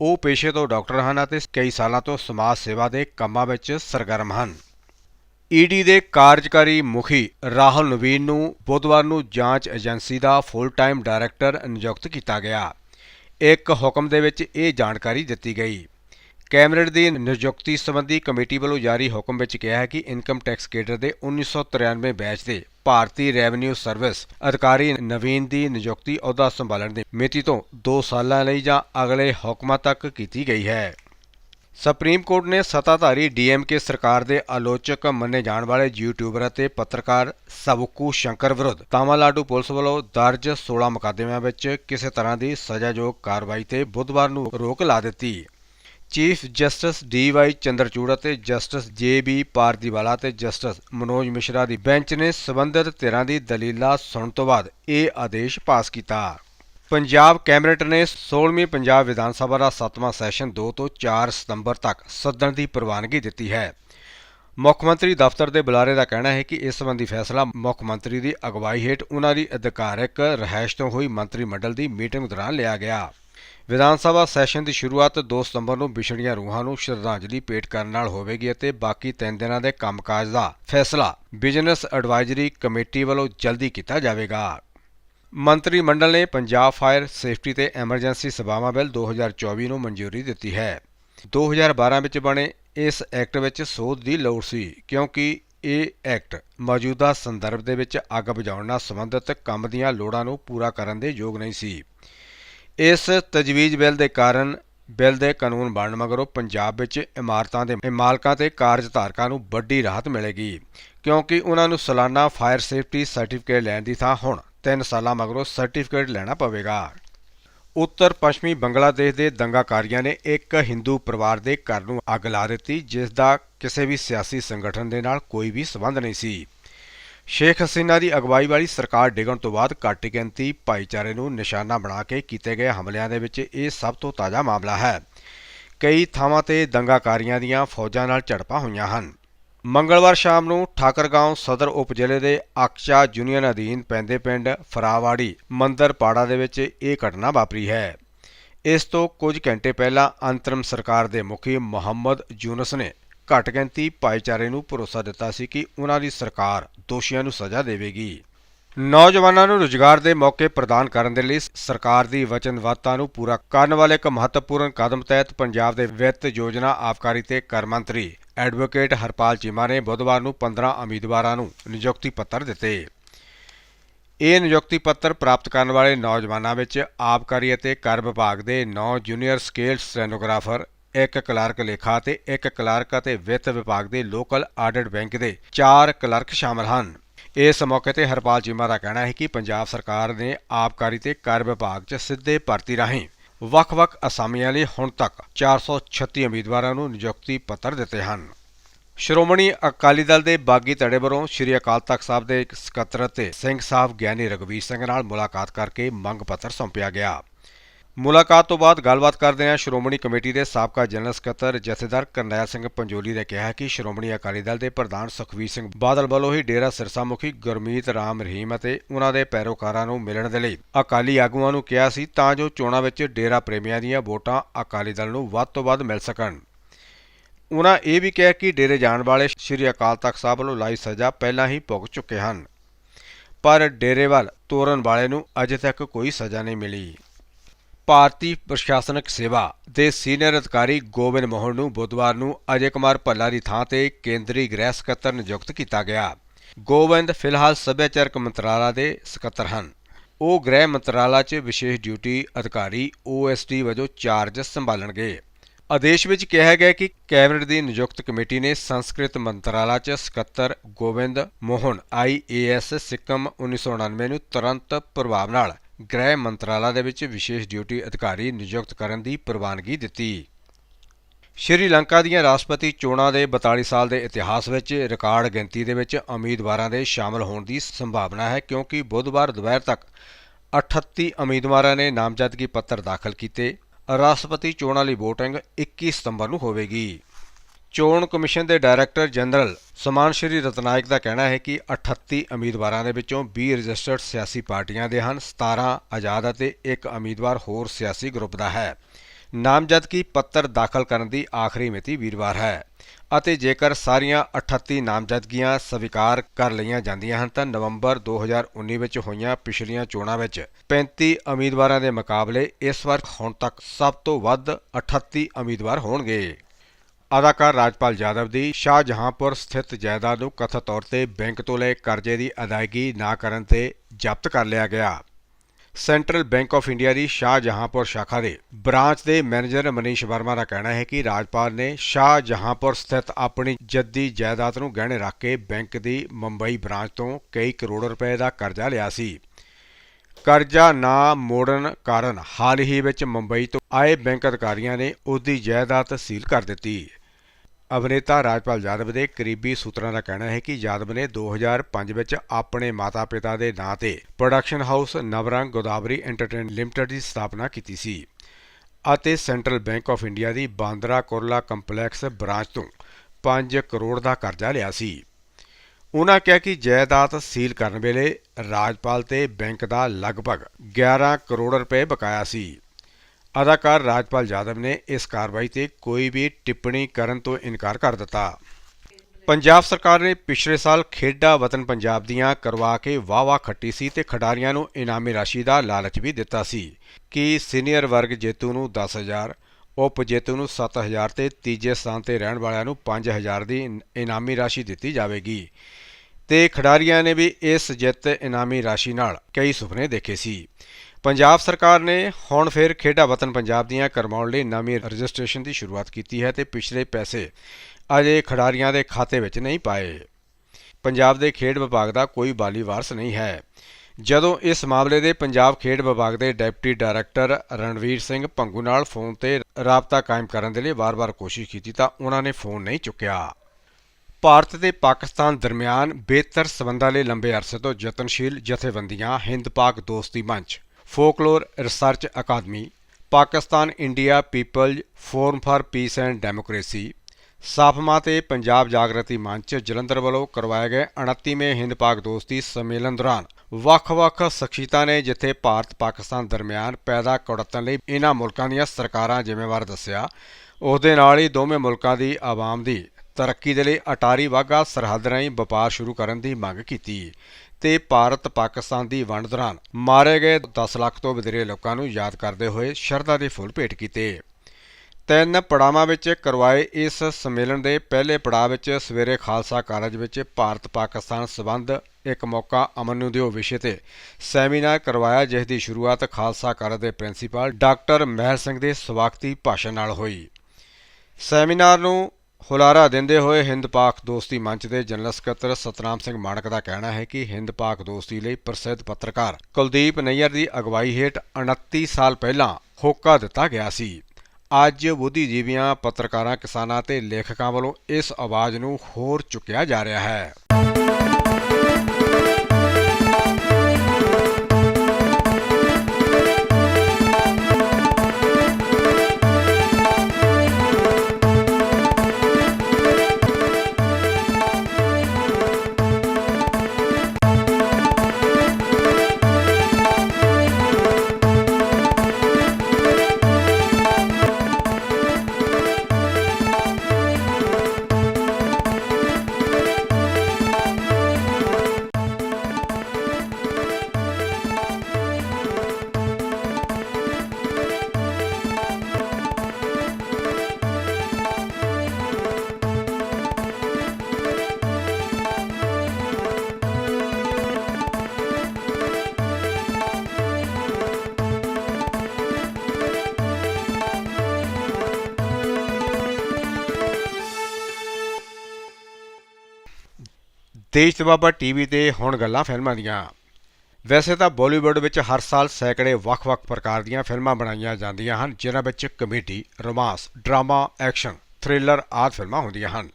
ਉਹ ਪੇਸ਼ੇ ਤੋਂ ਡਾਕਟਰ ਹਨ ਅਤੇ ਕਈ ਸਾਲਾਂ ਤੋਂ ਸਮਾਜ ਸੇਵਾ ਦੇ ਕੰਮਾਂ ਵਿੱਚ ਸਰਗਰਮ ਹਨ। ਈਡੀ ਦੇ ਕਾਰਜਕਾਰੀ ਮੁਖੀ ਰਾਹੁਲ ਨਵੀਨ ਨੂੰ ਬੁੱਧਵਾਰ ਨੂੰ ਜਾਂਚ ਏਜੰਸੀ ਦਾ ਫੁੱਲ ਟਾਈਮ ਡਾਇਰੈਕਟਰ ਨਿਯੁਕਤ ਕੀਤਾ ਗਿਆ। ਇੱਕ ਹੁਕਮ ਦੇ ਵਿੱਚ ਇਹ ਜਾਣਕਾਰੀ ਦਿੱਤੀ ਗਈ। ਕੈਬਨਿਟ ਦੀ ਨਿਯੁਕਤੀ ਸੰਬੰਧੀ ਕਮੇਟੀ ਵੱਲੋਂ ਜਾਰੀ ਹੁਕਮ ਵਿੱਚ ਕਿਹਾ ਹੈ ਕਿ ਇਨਕਮ ਟੈਕਸ ਕੇਡਰ ਦੇ 1993 ਬੈਚ ਦੇ ਭਾਰਤੀ ਰੈਵਨਿਊ ਸਰਵਿਸ ਅਧਿਕਾਰੀ ਨਵੀਨ ਦੀ ਨਿਯੁਕਤੀ ਅਹੁਦਾ ਸੰਭਾਲਣ ਦੀ ਮਿਤੀ ਤੋਂ 2 ਸਾਲਾਂ ਲਈ ਜਾਂ ਅਗਲੇ ਹੁਕਮਾਂ ਤੱਕ ਕੀਤੀ ਗਈ ਹੈ। ਸੁਪਰੀਮ ਕੋਰਟ ਨੇ ਸੱਤਾਧਾਰੀ ਡੀਐਮਕੇ ਸਰਕਾਰ ਦੇ ਆਲੋਚਕ ਮੰਨੇ ਜਾਣ ਵਾਲੇ ਯੂਟਿਊਬਰ ਅਤੇ ਪੱਤਰਕਾਰ ਸਬਕੂ ਸ਼ੰਕਰ ਵਿਰੁੱਧ ਤਾਮਿਲਨਾਡੂ ਪੁਲਿਸ ਵੱਲੋਂ ਦਰਜ 16 ਮੁਕੱਦਮਿਆਂ ਵਿੱਚ ਕਿਸੇ ਤਰ੍ਹਾਂ ਦੀ ਸਜ਼ਾਯੋਗ ਕਾਰਵਾਈ ਤੇ ਬੁੱਧਵਾਰ ਨੂੰ ਰੋਕ ਲਾ ਦਿੱਤੀ। Chief justice D Y Chandrachud ਅਤੇ ਜਸਟਿਸ ਜੇ ਬੀ ਪਾਰਦੀਵਾਲਾ ਅਤੇ ਜਸਟਿਸ ਮਨੋਜ ਮਿਸ਼ਰਾ ਦੀ ਬੈਂਚ ਨੇ ਸਬੰਧਤ ਧਿਰਾਂ ਦੀ ਦਲੀਲਾਂ ਸੁਣਨ ਤੋਂ ਬਾਅਦ ਇਹ ਆਦੇਸ਼ ਪਾਸ ਕੀਤਾ। ਪੰਜਾਬ ਕੈਬਨਿਟ ਨੇ 16ਵੀਂ ਪੰਜਾਬ ਵਿਧਾਨ ਸਭਾ ਦਾ 7ਵਾਂ ਸੈਸ਼ਨ 2 ਤੋਂ 4 ਸਤੰਬਰ ਤੱਕ ਸੱਦਣ ਦੀ ਪ੍ਰਵਾਨਗੀ ਦਿੱਤੀ ਹੈ। ਮੁੱਖ ਮੰਤਰੀ ਦਫ਼ਤਰ ਦੇ ਬੁਲਾਰੇ ਦਾ ਕਹਿਣਾ ਹੈ ਕਿ ਇਸ ਸੰਬੰਧੀ ਫੈਸਲਾ ਮੁੱਖ ਮੰਤਰੀ ਦੀ ਅਗਵਾਈ ਹੇਠ ਉਹਨਾਂ ਦੀ ਅਧਿਕਾਰਿਕ ਰਹਿائش ਤੋਂ ਹੋਈ ਮੰਤਰੀ ਮੰਡਲ ਦੀ ਮੀਟਿੰਗ ਦੌਰਾਨ ਲਿਆ ਗਿਆ। ਵਿਧਾਨ ਸਭਾ ਸੈਸ਼ਨ ਦੀ ਸ਼ੁਰੂਆਤ 2 ਸਤੰਬਰ ਨੂੰ ਵਿਛੜੀਆਂ ਰੂਹਾਂ ਨੂੰ ਸ਼ਰਧਾਂਜਲੀ ਭੇਟ ਕਰਨ ਨਾਲ ਹੋਵੇਗੀ ਅਤੇ ਬਾਕੀ 3 ਦਿਨਾਂ ਦੇ ਕੰਮਕਾਜ ਦਾ ਫੈਸਲਾ ਬਿਜ਼ਨਸ ਐਡਵਾਈਜ਼ਰੀ ਕਮੇਟੀ ਵੱਲੋਂ ਜਲਦੀ ਕੀਤਾ ਜਾਵੇਗਾ। ਮੰਤਰੀ ਮੰਡਲ ਨੇ ਪੰਜਾਬ ਫਾਇਰ ਸੇਫਟੀ ਤੇ ਐਮਰਜੈਂਸੀ ਸੇਵਾਵਾਂ ਬਿੱਲ 2024 ਨੂੰ ਮਨਜ਼ੂਰੀ ਦਿੱਤੀ ਹੈ। 2012 ਵਿੱਚ ਬਣੇ ਇਸ ਐਕਟ ਵਿੱਚ ਸੋਧ ਦੀ ਲੋੜ ਸੀ, ਕਿਉਂਕਿ ਇਹ ਐਕਟ ਮੌਜੂਦਾ ਸੰਦਰਭ ਦੇ ਵਿੱਚ ਅੱਗ ਬੁਝਾਉਣ ਨਾਲ ਸੰਬੰਧਿਤ ਕੰਮ ਦੀਆਂ ਲੋੜਾਂ ਨੂੰ ਪੂਰਾ ਕਰਨ ਦੇ ਯੋਗ ਨਹੀਂ ਸੀ। ਇਸ ਤਜਵੀਜ਼ ਬਿੱਲ ਦੇ ਕਾਰਨ ਬਿੱਲ ਦੇ ਕਾਨੂੰਨ ਬਣਨ ਮਗਰੋਂ ਪੰਜਾਬ ਵਿੱਚ ਇਮਾਰਤਾਂ ਦੇ ਮਾਲਕਾਂ ਤੇ ਕਾਰਜਧਾਰਕਾਂ ਨੂੰ ਵੱਡੀ ਰਾਹਤ ਮਿਲੇਗੀ, ਕਿਉਂਕਿ ਉਹਨਾਂ ਨੂੰ ਸਾਲਾਨਾ ਫਾਇਰ ਸੇਫਟੀ ਸਰਟੀਫਿਕੇਟ ਲੈਣ ਦੀ ਥਾਂ ਹੁਣ 3 ਸਾਲਾਂ ਮਗਰੋਂ ਸਰਟੀਫਿਕੇਟ ਲੈਣਾ ਪਵੇਗਾ। ਉੱਤਰ ਪੱਛਮੀ ਬੰਗਲਾਦੇਸ਼ ਦੇ ਦੰਗਾਕਾਰੀਆਂ ਨੇ ਇੱਕ ਹਿੰਦੂ ਪਰਿਵਾਰ ਦੇ ਘਰ ਨੂੰ ਅੱਗ ਲਾ ਦਿੱਤੀ, ਜਿਸ ਦਾ ਕਿਸੇ ਵੀ ਸਿਆਸੀ ਸੰਗਠਨ ਦੇ ਨਾਲ ਕੋਈ ਵੀ ਸਬੰਧ ਨਹੀਂ ਸੀ। ਸ਼ੇਖ ਹਸੀਨਾ ਦੀ ਅਗਵਾਈ ਵਾਲੀ ਸਰਕਾਰ ਡਿੱਗਣ ਤੋਂ ਬਾਅਦ ਘੱਟ ਗਿਣਤੀ ਭਾਈਚਾਰੇ ਨੂੰ ਨਿਸ਼ਾਨਾ ਬਣਾ ਕੇ ਕੀਤੇ ਗਏ ਹਮਲਿਆਂ ਦੇ ਵਿੱਚ ਇਹ ਸਭ ਤੋਂ ਤਾਜ਼ਾ ਮਾਮਲਾ ਹੈ। ਕਈ ਥਾਵਾਂ ਤੇ ਦੰਗਾਕਾਰੀਆਂ ਦੀਆਂ ਫੌਜਾਂ ਨਾਲ ਝੜਪਾਂ ਹੋਈਆਂ ਹਨ। ਮੰਗਲਵਾਰ ਸ਼ਾਮ ਨੂੰ ਠਾਕਰਗਾਂਵ ਸਦਰ ਉਪ ਜ਼ਿਲ੍ਹੇ ਦੇ ਅਕਸ਼ਾ ਯੂਨੀਅਨ ਅਧੀਨ ਪੈਂਦੇ ਪਿੰਡ ਫਰਾਵਾੜੀ ਮੰਦਰ ਪਾੜਾ ਦੇ ਵਿੱਚ ਇਹ ਘਟਨਾ ਵਾਪਰੀ ਹੈ। ਇਸ ਤੋਂ ਕੁਝ ਘੰਟੇ ਪਹਿਲਾਂ ਅੰਤਰਮ ਸਰਕਾਰ ਦੇ ਮੁਖੀ ਮੁਹੰਮਦ ਯੂਨਸ ਨੇ ਘੱਟ ਗਿਣਤੀ ਭਾਈਚਾਰੇ ਨੂੰ ਭਰੋਸਾ ਦਿੱਤਾ ਸੀ ਕਿ ਉਹਨਾਂ ਦੀ ਸਰਕਾਰ ਦੋਸ਼ੀਆਂ ਨੂੰ ਸਜ਼ਾ ਦੇਵੇਗੀ। ਨੌਜਵਾਨਾਂ ਨੂੰ ਰੁਜ਼ਗਾਰ ਦੇ ਮੌਕੇ ਪ੍ਰਦਾਨ ਕਰਨ ਦੇ ਲਈ ਸਰਕਾਰ ਦੀ ਵਚਨਬੱਧਤਾ ਨੂੰ ਪੂਰਾ ਕਰਨ ਵਾਲੇ ਇੱਕ ਮਹੱਤਵਪੂਰਨ ਕਦਮ ਤਹਿਤ ਪੰਜਾਬ ਦੇ ਵਿੱਤ ਯੋਜਨਾ ਆਬਕਾਰੀ ਤੇ ਕਰ ਮੰਤਰੀ ਐਡਵੋਕੇਟ ਹਰਪਾਲ ਚੀਮਾ ਨੇ ਬੁੱਧਵਾਰ ਨੂੰ 15 ਉਮੀਦਵਾਰਾਂ ਨੂੰ ਨਿਯੁਕਤੀ ਪੱਤਰ ਦਿੱਤੇ। ਇਹ ਨਿਯੁਕਤੀ ਪੱਤਰ ਪ੍ਰਾਪਤ ਕਰਨ ਵਾਲੇ ਨੌਜਵਾਨਾਂ ਵਿੱਚ ਆਬਕਾਰੀ ਅਤੇ ਕਰ ਵਿਭਾਗ ਦੇ 9 ਜੂਨੀਅਰ ਸਕੇਲ ਸਟੈਨੋਗ੍ਰਾਫਰ, ਇੱਕ ਕਲਰਕ ਲੇਖਾ ਤੇ ਇੱਕ ਕਲਰਕ ਅਤੇ ਵਿੱਤ ਵਿਭਾਗ ਦੇ ਲੋਕਲ ਆਡਿਟ ਬੈਂਕ ਦੇ 4 ਕਲਰਕ ਸ਼ਾਮਲ ਹਨ। ਇਸ ਮੌਕੇ ਤੇ ਹਰਪਾਲ ਚੀਮਾ ਦਾ ਕਹਿਣਾ ਹੈ ਕਿ ਪੰਜਾਬ ਸਰਕਾਰ ਨੇ ਆਬਕਾਰੀ ਤੇ ਕਰ ਵਿਭਾਗ 'ਚ ਸਿੱਧੇ ਭਰਤੀ ਰਾਹੀਂ ਵੱਖ-ਵੱਖ ਅਸਾਮੀਆਂ ਲਈ ਹੁਣ ਤੱਕ 436 ਉਮੀਦਵਾਰਾਂ ਨੂੰ ਨਿਯੁਕਤੀ ਪੱਤਰ ਦਿੱਤੇ ਹਨ। ਸ਼੍ਰੋਮਣੀ ਅਕਾਲੀ ਦਲ ਦੇ ਬਾਗੀ ਧੜੇ ਵੱਲੋਂ ਸ਼੍ਰੀ ਅਕਾਲ ਤਖਤ ਸਾਹਿਬ ਦੇ ਸਕੱਤਰ ਅਤੇ ਸਿੰਘ ਸਾਹਿਬ ਗਿਆਨੀ ਰਗਵੀਰ ਸਿੰਘ ਨਾਲ ਮੁਲਾਕਾਤ ਕਰਕੇ ਮੰਗ ਪੱਤਰ ਸੌਂਪਿਆ ਗਿਆ। ਮੁਲਾਕਾਤ ਤੋਂ ਬਾਅਦ ਗੱਲਬਾਤ ਕਰਦਿਆਂ ਸ਼੍ਰੋਮਣੀ ਕਮੇਟੀ ਦੇ ਸਾਬਕਾ ਜਨਰਲ ਸਕੱਤਰ ਜਥੇਦਾਰ ਕਰਨੈਲ ਸਿੰਘ ਪੰਜੋਲੀ ਨੇ ਕਿਹਾ ਕਿ ਸ਼੍ਰੋਮਣੀ ਅਕਾਲੀ ਦਲ ਦੇ ਪ੍ਰਧਾਨ ਸੁਖਵੀਰ ਸਿੰਘ ਬਾਦਲ ਵੱਲੋਂ ਹੀ ਡੇਰਾ ਸਿਰਸਾ ਮੁਖੀ ਗੁਰਮੀਤ ਰਾਮ ਰਹੀਮ ਅਤੇ ਉਹਨਾਂ ਦੇ ਪੈਰੋਕਾਰਾਂ ਨੂੰ ਮਿਲਣ ਦੇ ਲਈ ਅਕਾਲੀ ਆਗੂਆਂ ਨੂੰ ਕਿਹਾ ਸੀ ਤਾਂ ਜੋ ਚੋਣਾਂ ਵਿੱਚ ਡੇਰਾ ਪ੍ਰੇਮੀਆਂ ਦੀਆਂ ਵੋਟਾਂ ਅਕਾਲੀ ਦਲ ਨੂੰ ਵੱਧ ਤੋਂ ਵੱਧ ਮਿਲ ਸਕਣ। ਉਹਨਾਂ ਇਹ ਵੀ ਕਿਹਾ ਕਿ ਡੇਰੇ ਜਾਣ ਵਾਲੇ ਸ਼੍ਰੀ ਅਕਾਲ ਤਖਤ ਸਾਹਿਬ ਵੱਲੋਂ ਲਾਈ ਸਜ਼ਾ ਪਹਿਲਾਂ ਹੀ ਭੁਗਤ ਚੁੱਕੇ ਹਨ। ਪਰ ਡੇਰੇ ਵੱਲ ਤੋਰਨ ਵਾਲੇ ਨੂੰ ਅਜੇ ਤੱਕ ਕੋਈ ਸਜ਼ਾ ਨਹੀਂ ਮਿਲੀ। ਭਾਰਤੀ ਪ੍ਰਸ਼ਾਸਨਿਕ ਸੇਵਾ ਦੇ ਸੀਨੀਅਰ ਅਧਿਕਾਰੀ ਗੋਬਿੰਦ ਮੋਹਨ ਨੂੰ ਬੁੱਧਵਾਰ ਨੂੰ ਅਜੇ ਕੁਮਾਰ ਭੱਲਾ ਦੀ ਥਾਂ ਤੇ ਕੇਂਦਰੀ ਗ੍ਰਹਿ ਸਕੱਤਰ ਨਿਯੁਕਤ ਕੀਤਾ ਗਿਆ। ਗੋਬਿੰਦ ਫਿਲਹਾਲ ਸੱਭਿਆਚਾਰਕ ਮੰਤਰਾਲਾ ਦੇ ਸਕੱਤਰ ਹਨ। ਉਹ ਗ੍ਰਹਿ ਮੰਤਰਾਲਾ 'ਚ ਵਿਸ਼ੇਸ਼ ਡਿਊਟੀ ਅਧਿਕਾਰੀ OSD ਵਜੋਂ ਚਾਰਜ ਸੰਭਾਲਣਗੇ। ਆਦੇਸ਼ ਵਿੱਚ ਕਿਹਾ ਗਿਆ ਕਿ ਕੈਬਨਿਟ ਦੀ ਨਿਯੁਕਤ ਕਮੇਟੀ ਨੇ ਸੰਸਕ੍ਰਿਤ ਮੰਤਰਾਲਾ 'ਚ ਸਕੱਤਰ ਗੋਬਿੰਦ ਮੋਹਨ IAS ਸਿੱਕਮ 1999 ਨੂੰ ਤੁਰੰਤ ਪ੍ਰਭਾਵ ਨਾਲ ਗ੍ਰਹਿ ਮੰਤਰਾਲਾ ਦੇ ਵਿੱਚ ਵਿਸ਼ੇਸ਼ ਡਿਊਟੀ ਅਧਿਕਾਰੀ ਨਿਯੁਕਤ ਕਰਨ ਦੀ ਪ੍ਰਵਾਨਗੀ ਦਿੱਤੀ। ਸ਼੍ਰੀਲੰਕਾ ਦੀਆਂ ਰਾਸ਼ਟਰਪਤੀ ਚੋਣਾਂ ਦੇ 42 ਸਾਲ ਦੇ ਇਤਿਹਾਸ ਵਿੱਚ ਰਿਕਾਰਡ ਗਿਣਤੀ ਦੇ ਵਿੱਚ ਉਮੀਦਵਾਰਾਂ ਦੇ ਸ਼ਾਮਲ ਹੋਣ ਦੀ ਸੰਭਾਵਨਾ ਹੈ ਕਿਉਂਕਿ ਬੁੱਧਵਾਰ ਦੁਪਹਿਰ ਤੱਕ 38 ਉਮੀਦਵਾਰਾਂ ਨੇ ਨਾਮਜ਼ਦਗੀ ਪੱਤਰ ਦਾਖਲ ਕੀਤੇ। ਰਾਸ਼ਟਰਪਤੀ ਚੋਣਾਂ ਲਈ VOTING 21 ਸਤੰਬਰ ਨੂੰ ਹੋਵੇਗੀ। ਚੋਣ ਕਮਿਸ਼ਨ ਦੇ ਡਾਇਰੈਕਟਰ ਜਨਰਲ ਸਮਾਨ ਸ਼੍ਰੀ ਰਤਨਾਇਕ ਦਾ ਕਹਿਣਾ ਹੈ ਕਿ 38 ਉਮੀਦਵਾਰਾਂ ਦੇ ਵਿੱਚੋਂ 20 ਰਜਿਸਟਰਡ ਸਿਆਸੀ ਪਾਰਟੀਆਂ ਦੇ ਹਨ 17 ਆਜ਼ਾਦ ਅਤੇ ਇੱਕ ਉਮੀਦਵਾਰ ਹੋਰ ਸਿਆਸੀ ਗਰੁੱਪ ਦਾ ਹੈ। ਨਾਮਜ਼ਦਗੀ ਪੱਤਰ ਦਾਖਲ ਕਰਨ ਦੀ ਆਖਰੀ ਮਿਤੀ ਵੀਰਵਾਰ ਹੈ ਅਤੇ ਜੇਕਰ ਸਾਰੀਆਂ 38 ਨਾਮਜ਼ਦਗੀਆਂ ਸਵੀਕਾਰ ਕਰ ਲਈਆਂ ਜਾਂਦੀਆਂ ਹਨ, ਤਾਂ ਨਵੰਬਰ 2019 ਵਿੱਚ ਹੋਈਆਂ ਪਿਛਲੀਆਂ ਚੋਣਾਂ ਵਿੱਚ 35 ਉਮੀਦਵਾਰਾਂ ਦੇ ਮੁਕਾਬਲੇ ਇਸ ਵਾਰ ਹੁਣ ਤੱਕ ਸਭ ਤੋਂ ਵੱਧ 38 ਉਮੀਦਵਾਰ ਹੋਣਗੇ। ਅਦਾਕਾਰ ਰਾਜਪਾਲ ਯਾਦਵ ਦੀ ਸ਼ਾਹਜਹਾਂਪੁਰ ਸਥਿਤ ਜਾਇਦਾਦ ਨੂੰ ਕਥਿਤ ਤੌਰ ਤੇ ਬੈਂਕ ਤੋਂ ਲਏ ਕਰਜ਼ੇ ਦੀ ਅਦਾਇਗੀ ਨਾ ਕਰਨ ਤੇ ਜ਼ਬਤ ਕਰ ਲਿਆ ਗਿਆ। ਸੈਂਟਰਲ ਬੈਂਕ ਆਫ ਇੰਡੀਆ ਦੀ ਸ਼ਾਹਜਹਾਂਪੁਰ ਸ਼ਾਖਾ ਦੇ ਬ੍ਰਾਂਚ ਦੇ ਮੈਨੇਜਰ ਮਨੀਸ਼ ਵਰਮਾ ਦਾ ਕਹਿਣਾ ਹੈ ਕਿ ਰਾਜਪਾਲ ਨੇ ਸ਼ਾਹਜਹਾਂਪੁਰ ਸਥਿਤ ਆਪਣੀ ਜੱਦੀ ਜਾਇਦਾਦ ਨੂੰ ਗਹਿਣੇ ਰੱਖ ਕੇ ਬੈਂਕ ਦੀ ਮੁੰਬਈ ਬ੍ਰਾਂਚ ਤੋਂ ਕਈ ਕਰੋੜ ਰੁਪਏ ਦਾ ਕਰਜ਼ਾ ਲਿਆ ਸੀ। ਕਰਜ਼ਾ ਨਾ ਮੋੜਨ ਕਾਰਨ ਹਾਲ ਹੀ ਵਿੱਚ ਮੁੰਬਈ ਤੋਂ ਆਏ ਬੈਂਕ ਅਧਿਕਾਰੀਆਂ ਨੇ ਉਸ ਦੀ ਜਾਇਦਾਦ ਸੀਲ ਕਰ ਦਿੱਤੀ। ਅਭਿਨੇਤਾ ਰਾਜਪਾਲ ਯਾਦਵ ਦੇ ਕਰੀਬੀ ਸੂਤਰਾਂ ਦਾ ਕਹਿਣਾ ਹੈ ਕਿ ਯਾਦਵ ਨੇ 2005 ਵਿੱਚ ਆਪਣੇ ਮਾਤਾ-ਪਿਤਾ ਦੇ ਨਾਂ ਤੇ production house Navrang Godavari entertain limited ਦੀ ਸਥਾਪਨਾ ਕੀਤੀ ਸੀ ਅਤੇ ਸੈਂਟਰਲ ਬੈਂਕ ਆਫ ਇੰਡੀਆ ਦੀ ਬਾਂਦਰਾ ਕੁਰਲਾ ਕੰਪਲੈਕਸ ਬ੍ਰਾਂਚ ਤੋਂ 5 ਕਰੋੜ ਦਾ ਕਰਜ਼ਾ ਲਿਆ ਸੀ। ਉਨ੍ਹਾਂ ਕਿਹਾ ਕਿ ਜਾਇਦਾਦ ਸੀਲ ਕਰਨ ਵੇਲੇ ਰਾਜਪਾਲ ਤੇ ਬੈਂਕ ਦਾ ਲਗਭਗ 11 ਕਰੋੜ ਰੁਪਏ ਬਕਾਇਆ ਸੀ। ਅਦਾਕਾਰ ਰਾਜਪਾਲ ਯਾਦਵ ਨੇ ਇਸ ਕਾਰਵਾਈ ਤੇ ਕੋਈ ਵੀ ਟਿੱਪਣੀ ਕਰਨ ਤੋਂ ਇਨਕਾਰ ਕਰ ਦਿੱਤਾ। ਪੰਜਾਬ ਸਰਕਾਰ ਨੇ ਪਿਛਲੇ ਸਾਲ ਖੇਡਾਂ ਵਤਨ ਪੰਜਾਬ ਦੀਆਂ ਕਰਵਾ ਕੇ ਵਾਵਾ ਖੱਟੀ ਸੀ ਤੇ ਖਿਡਾਰੀਆਂ ਨੂੰ ਇਨਾਮੀ ਰਾਸ਼ੀ ਦਾ ਲਾਲਚ ਵੀ ਦਿੱਤਾ ਸੀ। ਕਿ ਸੀਨੀਅਰ ਵਰਗ ਜੇਤੂ ਨੂੰ 10000 ਉਪ ਜੇਤੂ ਨੂੰ 7000 ਤੇ ਤੀਜੇ ਸਥਾਨ ਤੇ ਰਹਿਣ ਵਾਲਿਆਂ ਨੂੰ 5000 ਦੀ ਇਨਾਮੀ ਰਾਸ਼ੀ ਦਿੱਤੀ ਜਾਵੇਗੀ। ਤੇ ਖਿਡਾਰੀਆਂ ਨੇ ਵੀ ਇਸ ਜਿੱਤ ਇਨਾਮੀ ਰਾਸ਼ੀ ਨਾਲ ਕਈ ਸੁਪਨੇ ਦੇਖੇ ਸੀ। ਪੰਜਾਬ ਸਰਕਾਰ ਨੇ ਹੁਣ ਫਿਰ ਖੇਡਾਂ ਵਤਨ ਪੰਜਾਬ ਦੀਆਂ ਕਰਵਾਉਣ ਲਈ ਨਵੀਂ ਰਜਿਸਟ੍ਰੇਸ਼ਨ ਦੀ ਸ਼ੁਰੂਆਤ ਕੀਤੀ ਹੈ ਤੇ ਪਿਛਲੇ ਪੈਸੇ ਅਜੇ ਖਿਡਾਰੀਆਂ ਦੇ ਖਾਤੇ ਵਿੱਚ ਨਹੀਂ ਪਾਏ। ਪੰਜਾਬ ਦੇ ਖੇਡ ਵਿਭਾਗ ਦਾ ਕੋਈ ਬਾਲੀ ਵਾਰਸ ਨਹੀਂ ਹੈ। ਜਦੋਂ ਇਸ ਮਾਮਲੇ ਦੇ ਪੰਜਾਬ ਖੇਡ ਵਿਭਾਗ ਦੇ ਡਿਪਟੀ ਡਾਇਰੈਕਟਰ ਰਣਵੀਰ ਸਿੰਘ ਭੰਗੂ ਨਾਲ ਫੋਨ ਤੇ ਰਾਬਤਾ ਕਾਇਮ ਕਰਨ ਦੇ ਲਈ ਵਾਰ-ਵਾਰ ਕੋਸ਼ਿਸ਼ ਕੀਤੀ ਤਾਂ ਉਹਨਾਂ ਨੇ ਫੋਨ ਨਹੀਂ ਚੁੱਕਿਆ। ਭਾਰਤ ਤੇ ਪਾਕਿਸਤਾਨ ਦਰਮਿਆਨ ਬਿਹਤਰ ਸਬੰਧਾਂ ਲਈ ਲੰਬੇ ਅਰਸੇ ਤੋਂ ਯਤਨਸ਼ੀਲ ਜਥੇਬੰਦੀਆਂ Hind Pak Dosti Manch, folklore research Akademi, Pakistan India peoples forum for peace and democracy, SAFMA ਤੇ ਪੰਜਾਬ ਜਾਗਰਤੀ ਮੰਚ ਜਲੰਧਰ ਵੱਲੋਂ ਕਰਵਾਏ ਗਏ 29ਵੇਂ ਹਿੰਦ-ਪਾਕ ਦੋਸਤੀ ਸੰਮੇਲਨ ਦੌਰਾਨ ਵੱਖ-ਵੱਖ ਸ਼ਖਸੀਅਤਾਂ ਨੇ ਜਿੱਥੇ ਭਾਰਤ ਪਾਕਿਸਤਾਨ ਦਰਮਿਆਨ ਪੈਦਾ ਕੁੜੱਤਣ ਲਈ ਇਹਨਾਂ ਮੁਲਕਾਂ ਦੀਆਂ ਸਰਕਾਰਾਂ ਜ਼ਿੰਮੇਵਾਰ ਦੱਸਿਆ ਉਸ ਦੇ ਨਾਲ ਹੀ ਦੋਵੇਂ ਮੁਲਕਾਂ ਦੀ ਆਵਾਮ ਦੀ ਤਰੱਕੀ ਦੇ ਲਈ ਅਟਾਰੀ ਵਾਹਗਾ ਸਰਹੱਦ ਰਾਹੀਂ ਵਪਾਰ ਸ਼ੁਰੂ ਕਰਨ ਦੀ ਮੰਗ ਕੀਤੀ ਤੇ ਭਾਰਤ ਪਾਕਿਸਤਾਨ ਦੀ ਵੰਡ ਦੌਰਾਨ ਮਾਰੇ ਗਏ 10 ਲੱਖ ਤੋਂ ਵਧੇਰੇ ਲੋਕਾਂ ਨੂੰ ਯਾਦ ਕਰਦੇ ਹੋਏ ਸ਼ਰਧਾ ਦੇ ਫੁੱਲ ਭੇਟ ਕੀਤੇ। ਤਿੰਨ ਪੜਾਵਾਂ ਵਿੱਚ ਕਰਵਾਏ ਇਸ ਸੰਮੇਲਨ ਦੇ ਪਹਿਲੇ ਪੜਾਅ ਵਿੱਚ ਸਵੇਰੇ ਖਾਲਸਾ ਕਾਲਜ ਵਿੱਚ ਭਾਰਤ ਪਾਕਿਸਤਾਨ ਸਬੰਧ ਇੱਕ ਮੌਕਾ ਅਮਨ ਨੂੰ ਦਿਓ ਵਿਸ਼ੇ ਤੇ। ਸੈਮੀਨਾਰ ਕਰਵਾਇਆ ਜਿਸ ਦੀ ਸ਼ੁਰੂਆਤ ਖਾਲਸਾ ਕਾਲਜ ਦੇ ਪ੍ਰਿੰਸੀਪਲ ਡਾਕਟਰ ਮਹਿਲ ਸਿੰਘ ਦੇ ਸਵਾਗਤੀ ਭਾਸ਼ਣ ਨਾਲ ਹੋਈ। ਸੈਮੀਨਾਰ ਨੂੰ ਹੁਲਾਰਾ ਦਿੰਦੇ ਹੋਏ ਹਿੰਦ-ਪਾਕ ਦੋਸਤੀ ਮੰਚ ਦੇ ਜਨਰਲ ਸਕੱਤਰ ਸਤਨਾਮ ਸਿੰਘ ਮਾਣਕ ਦਾ ਕਹਿਣਾ ਹੈ ਕਿ ਹਿੰਦ-ਪਾਕ ਦੋਸਤੀ ਲਈ ਪ੍ਰਸਿੱਧ ਪੱਤਰਕਾਰ ਕੁਲਦੀਪ ਨਈਅਰ ਦੀ ਅਗਵਾਈ ਹੇਠ 29 ਸਾਲ ਪਹਿਲਾਂ ਹੋਕਾ ਦਿੱਤਾ ਗਿਆ ਸੀ। ਅੱਜ ਬੁੱਧੀਜੀਵੀਆਂ ਪੱਤਰਕਾਰਾਂ ਕਿਸਾਨਾਂ ਤੇ ਲੇਖਕਾਂ ਵੱਲੋਂ ਇਸ ਆਵਾਜ਼ ਨੂੰ ਹੋਰ ਚੁੱਕਿਆ ਜਾ ਰਿਹਾ ਹੈ। ਦੇਸ਼ ਬਾਬਾ ਟੀਵੀ ਤੇ ਹੁਣ ਗੱਲਾਂ ਫਿਲਮਾਂ ਦੀਆਂ। ਵੈਸੇ ਤਾਂ ਬਾਲੀਵੁੱਡ ਵਿੱਚ ਹਰ ਸਾਲ ਸੈਂਕੜੇ ਵੱਖ-ਵੱਖ ਪ੍ਰਕਾਰ ਦੀਆਂ ਫਿਲਮਾਂ ਬਣਾਈਆਂ ਜਾਂਦੀਆਂ ਹਨ ਜਿਨ੍ਹਾਂ ਵਿੱਚ comedy, romance, drama, action, thriller ਆਦਿ ਫਿਲਮਾਂ ਹੁੰਦੀਆਂ ਹਨ।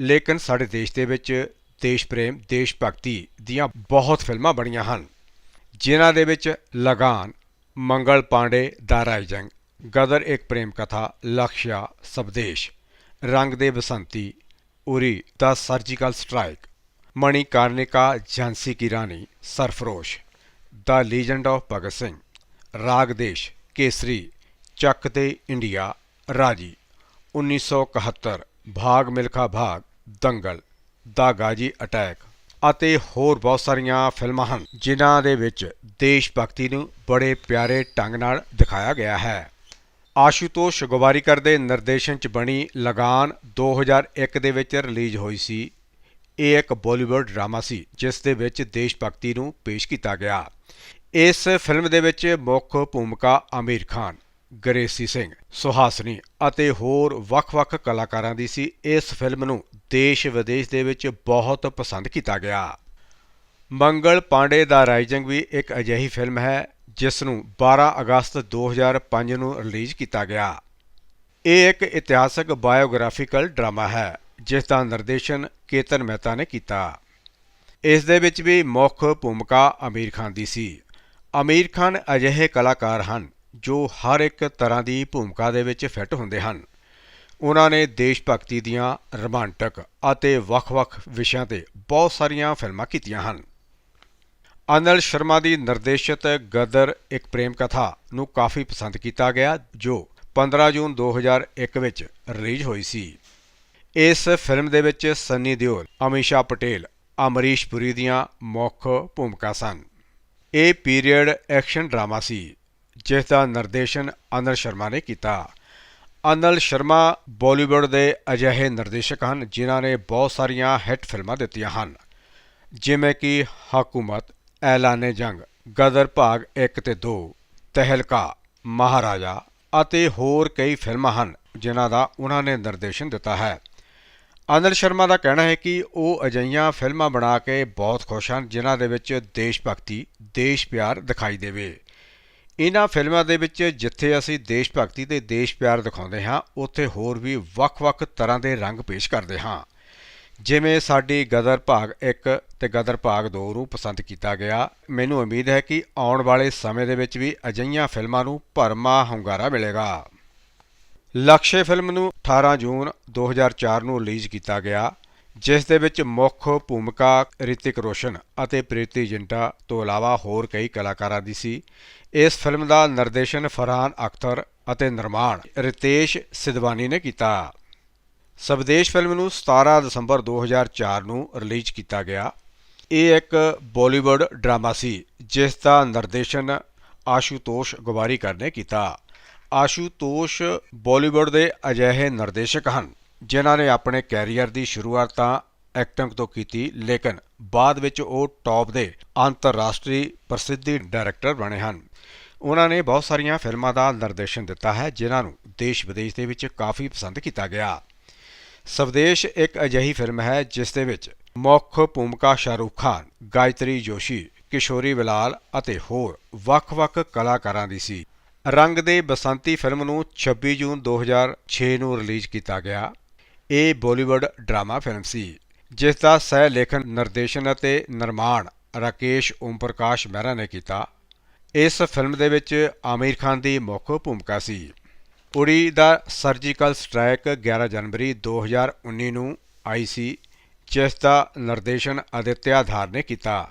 ਲੇਕਿਨ ਸਾਡੇ ਦੇਸ਼ ਦੇ ਵਿੱਚ ਦੇਸ਼ ਪ੍ਰੇਮ, ਦੇਸ਼ ਭਗਤੀ ਦੀਆਂ ਬਹੁਤ ਫਿਲਮਾਂ ਬਣੀਆਂ ਹਨ ਜਿਨ੍ਹਾਂ ਦੇ ਵਿੱਚ ਲਗਾਨ, ਮੰਗਲ ਪਾਂਡੇ ਦਾ ਰਾਈਜੰਗ, ਗਦਰ ਇੱਕ ਪ੍ਰੇਮ ਕਥਾ, ਲਕਸ਼ਯਾ, ਸਵਦੇਸ਼, Rang De Basanti, Uri the surgical strike, Manikarnika Jhansi Ki Rani, Sarfarosh. The legend of Bhagat Singh, Raag Desh, Kesari, ਚੱਕ ਤੇ ਇੰਡੀਆ, ਰਾਜੀ। 1971 ਭਾਗ ਮਿਲਖਾ ਭਾਗ, ਦੰਗਲ ਦਾ ਗਾਜੀ ਅਟੈਕ ਅਤੇ ਹੋਰ ਬਹੁਤ ਸਾਰੀਆਂ ਫਿਲਮਾਂ ਹਨ, ਜਿਨ੍ਹਾਂ ਦੇ ਵਿੱਚ ਦੇਸ਼ ਭਗਤੀ ਨੂੰ ਬੜੇ ਪਿਆਰੇ ਢੰਗ ਨਾਲ ਦਿਖਾਇਆ ਗਿਆ ਹੈ। ਆਸ਼ੂਤੋਸ਼ ਗਵਾਰੀਕਰ ਦੇ ਨਿਰਦੇਸ਼ਨ 'ਚ ਬਣੀ ਲਗਾਨ 2001 ਦੇ ਵਿੱਚ ਰਿਲੀਜ਼ ਹੋਈ ਸੀ। ਇਹ ਇੱਕ ਬਾਲੀਵੁੱਡ ਡਰਾਮਾ ਸੀ, ਜਿਸ ਦੇ ਵਿੱਚ ਦੇਸ਼ ਭਗਤੀ ਨੂੰ ਪੇਸ਼ ਕੀਤਾ ਗਿਆ। ਇਸ ਫਿਲਮ ਦੇ ਵਿੱਚ ਮੁੱਖ ਭੂਮਿਕਾ ਆਮਿਰ ਖਾਨ, ਗਰੇਸੀ ਸਿੰਘ, ਸੁਹਾਸਨੀ ਅਤੇ ਹੋਰ ਵੱਖ-ਵੱਖ ਕਲਾਕਾਰਾਂ ਦੀ ਸੀ। ਇਸ ਫਿਲਮ ਨੂੰ ਦੇਸ਼ ਵਿਦੇਸ਼ ਦੇ ਵਿੱਚ ਬਹੁਤ ਪਸੰਦ ਕੀਤਾ ਗਿਆ। ਮੰਗਲ ਪਾਂਡੇ ਦਾ ਰਾਈਜਿੰਗ ਵੀ ਇੱਕ ਅਜਿਹੀ ਫਿਲਮ ਹੈ, ਜਿਸ ਨੂੰ 12 ਅਗਸਤ 2005 ਨੂੰ ਰਿਲੀਜ਼ ਕੀਤਾ ਗਿਆ। ਇਹ ਇੱਕ ਇਤਿਹਾਸਕ ਬਾਇਓਗ੍ਰਾਫੀਕਲ ਡਰਾਮਾ ਹੈ। ਜਿਸ ਦਾ ਨਿਰਦੇਸ਼ਨ ਕੇਤਨ ਮਹਿਤਾ ਨੇ ਕੀਤਾ। ਇਸ ਦੇ ਵਿੱਚ ਵੀ ਮੁੱਖ ਭੂਮਿਕਾ ਅਮੀਰ ਖਾਨ ਦੀ ਸੀ। ਆਮਿਰ ਖਾਨ ਅਜਿਹੇ ਕਲਾਕਾਰ ਹਨ ਜੋ ਹਰ ਇੱਕ ਤਰ੍ਹਾਂ ਦੀ ਭੂਮਿਕਾ ਦੇ ਵਿੱਚ ਫਿੱਟ ਹੁੰਦੇ ਹਨ। ਉਹਨਾਂ ਨੇ ਦੇਸ਼ ਭਗਤੀ ਦੀਆਂ ਰੋਮਾਂਟਿਕ ਅਤੇ ਵੱਖ-ਵੱਖ ਵਿਸ਼ਿਆਂ ਤੇ ਬਹੁਤ ਸਾਰੀਆਂ ਫਿਲਮਾਂ ਕੀਤੀਆਂ ਹਨ। ਅਨਲ ਸ਼ਰਮਾ ਦੀ ਨਿਰਦੇਸ਼ਿਤ ਗਦਰ ਇੱਕ ਪ੍ਰੇਮ ਕਥਾ ਨੂੰ ਕਾਫੀ ਪਸੰਦ ਕੀਤਾ ਗਿਆ, ਜੋ 15 ਜੂਨ 2001 ਵਿੱਚ ਰਿਲੀਜ਼ ਹੋਈ ਸੀ। ਇਸ ਫਿਲਮ ਦੇ ਵਿੱਚ ਸੰਨੀ ਦਿਓਲ, ਅਮੀਸ਼ਾ ਪਟੇਲ, ਅਮਰੀਸ਼ ਪੁਰੀ ਦੀਆਂ ਮੁੱਖ ਭੂਮਿਕਾ ਸਨ। ਇਹ ਪੀਰੀਅਡ ਐਕਸ਼ਨ ਡਰਾਮਾ ਸੀ, ਜਿਸ ਦਾ ਨਿਰਦੇਸ਼ਨ ਅਨਲ ਸ਼ਰਮਾ ਨੇ ਕੀਤਾ। ਅਨਲ ਸ਼ਰਮਾ ਬਾਲੀਵੁੱਡ ਦੇ ਅਜਿਹੇ ਨਿਰਦੇਸ਼ਕ ਹਨ ਜਿਨ੍ਹਾਂ ਨੇ ਬਹੁਤ ਸਾਰੀਆਂ ਹਿੱਟ ਫਿਲਮਾਂ ਦਿੱਤੀਆਂ ਹਨ। ਜਿਵੇਂ ਕਿ ਹਕੂਮਤ, ਐਲਾਨੇ ਜੰਗ, ਗਦਰ ਭਾਗ 1 ਤੇ 2 ਤਹਿਲਕਾ, ਮਹਾਰਾਜਾ ਅਤੇ ਹੋਰ ਕਈ ਫਿਲਮਾਂ ਹਨ ਜਿਨ੍ਹਾਂ ਦਾ ਉਹਨਾਂ ਨੇ ਨਿਰਦੇਸ਼ਨ ਦਿੱਤਾ ਹੈ। ਅਨਿਲ ਸ਼ਰਮਾ ਦਾ ਕਹਿਣਾ ਹੈ ਕਿ ਉਹ ਅਜਈਆਂ ਫਿਲਮਾਂ ਬਣਾ ਕੇ ਬਹੁਤ ਖੁਸ਼ ਹਨ, ਜਿਨ੍ਹਾਂ ਦੇ ਵਿੱਚ ਦੇਸ਼ ਭਗਤੀ, ਦੇਸ਼ ਪਿਆਰ ਦਿਖਾਈ ਦੇਵੇ। ਇਹਨਾਂ ਫਿਲਮਾਂ ਦੇ ਵਿੱਚ ਜਿੱਥੇ ਅਸੀਂ ਦੇਸ਼ ਭਗਤੀ ਤੇ ਦੇਸ਼ ਪਿਆਰ ਦਿਖਾਉਂਦੇ ਹਾਂ, ਉੱਥੇ ਹੋਰ ਵੀ ਵੱਖ-ਵੱਖ ਤਰ੍ਹਾਂ ਦੇ ਰੰਗ ਪੇਸ਼ ਕਰਦੇ ਹਾਂ। ਜਿਵੇਂ ਸਾਡੀ ਗਦਰ ਭਾਗ 1 ਤੇ ਗਦਰ ਭਾਗ 2 ਨੂੰ ਪਸੰਦ ਕੀਤਾ ਗਿਆ। ਮੈਨੂੰ ਉਮੀਦ ਹੈ ਕਿ ਆਉਣ ਵਾਲੇ ਸਮੇਂ ਦੇ ਵਿੱਚ ਵੀ ਅਜਿਹੀਆਂ ਫਿਲਮਾਂ ਨੂੰ ਭਰਮਾ ਹੁੰਗਾਰਾ ਮਿਲੇਗਾ। ਲਕਸ਼ੇ ਫਿਲਮ ਨੂੰ 18 ਜੂਨ 2004 ਨੂੰ ਰਿਲੀਜ਼ ਕੀਤਾ ਗਿਆ, ਜਿਸ ਦੇ ਵਿੱਚ ਮੁੱਖ ਭੂਮਿਕਾ ਰਿਤਿਕ ਰੋਸ਼ਨ ਅਤੇ ਪ੍ਰੀਤੀ ਜਿੰਟਾ ਤੋਂ ਇਲਾਵਾ ਹੋਰ ਕਈ ਕਲਾਕਾਰਾਂ ਦੀ ਸੀ। ਇਸ ਫਿਲਮ ਦਾ ਨਿਰਦੇਸ਼ਨ ਫਰਹਾਨ ਅਖਤਰ ਅਤੇ ਨਿਰਮਾਣ ਰਿਤੇਸ਼ ਸਿਧਵਾਨੀ ਨੇ ਕੀਤਾ। ਸਵਦੇਸ਼ ਫਿਲਮ ਨੂੰ 17 ਦਸੰਬਰ 2004 ਨੂੰ ਰਿਲੀਜ਼ ਕੀਤਾ ਗਿਆ। ਇਹ ਇੱਕ ਬਾਲੀਵੁੱਡ ਡਰਾਮਾ ਸੀ, ਜਿਸ ਦਾ ਨਿਰਦੇਸ਼ਨ ਆਸ਼ੂਤੋਸ਼ ਗਵਾਰੀਕਰ ਨੇ ਕੀਤਾ। ਆਸ਼ੂਤੋਸ਼ ਬਾਲੀਵੁੱਡ ਦੇ ਅਜਿਹੇ ਨਿਰਦੇਸ਼ਕ ਹਨ, ਜਿਨ੍ਹਾਂ ਨੇ ਆਪਣੇ ਕੈਰੀਅਰ ਦੀ ਸ਼ੁਰੂਆਤ ਤਾਂ ਐਕਟਿੰਗ ਤੋਂ ਕੀਤੀ, ਲੇਕਿਨ ਬਾਅਦ ਵਿੱਚ ਉਹ ਟੌਪ ਦੇ ਅੰਤਰਰਾਸ਼ਟਰੀ ਪ੍ਰਸਿੱਧੀ ਡਾਇਰੈਕਟਰ ਬਣੇ ਹਨ। ਉਹਨਾਂ ਨੇ ਬਹੁਤ ਸਾਰੀਆਂ ਫਿਲਮਾਂ ਦਾ ਨਿਰਦੇਸ਼ਨ ਦਿੱਤਾ ਹੈ, ਜਿਨ੍ਹਾਂ ਨੂੰ ਦੇਸ਼ ਵਿਦੇਸ਼ ਦੇ ਵਿੱਚ ਕਾਫੀ ਪਸੰਦ ਕੀਤਾ ਗਿਆ। ਸਵਦੇਸ਼ ਇੱਕ ਅਜਿਹੀ ਫਿਲਮ ਹੈ, ਜਿਸ ਦੇ ਵਿੱਚ ਮੁੱਖ ਭੂਮਿਕਾ ਸ਼ਾਹਰੁਖ ਖਾਨ, ਗਾਇਤਰੀ ਜੋਸ਼ੀ, ਕਿਸ਼ੋਰੀ ਵਿਲਾਲ ਅਤੇ ਹੋਰ ਵੱਖ-ਵੱਖ ਕਲਾਕਾਰਾਂ ਦੀ ਸੀ। ਰੰਗ ਦੇ ਬਸੰਤੀ ਫਿਲਮ ਨੂੰ 26 ਜੂਨ 2006 ਨੂੰ ਰਿਲੀਜ਼ ਕੀਤਾ ਗਿਆ। ਇਹ ਬਾਲੀਵੁੱਡ ਡਰਾਮਾ ਫਿਲਮ ਸੀ, ਜਿਸ ਦਾ ਸਹਿ ਲੇਖਨ ਨਿਰਦੇਸ਼ਨ ਅਤੇ ਨਿਰਮਾਣ ਰਾਕੇਸ਼ ਓਮ ਪ੍ਰਕਾਸ਼ ਮਹਿਰਾ ਨੇ ਕੀਤਾ। ਇਸ ਫਿਲਮ ਦੇ ਵਿੱਚ ਆਮਿਰ ਖਾਨ ਦੀ ਮੁੱਖ ਭੂਮਿਕਾ ਸੀ। ਉੜੀ ਦਾ ਸਰਜੀਕਲ ਸਟ੍ਰਾਈਕ 11 ਜਨਵਰੀ 2019 ਨੂੰ ਆਈ ਸੀ, ਜਿਸ ਦਾ ਨਿਰਦੇਸ਼ਨ ਅਦਿੱਤਿਆ ਧਾਰ ਨੇ ਕੀਤਾ।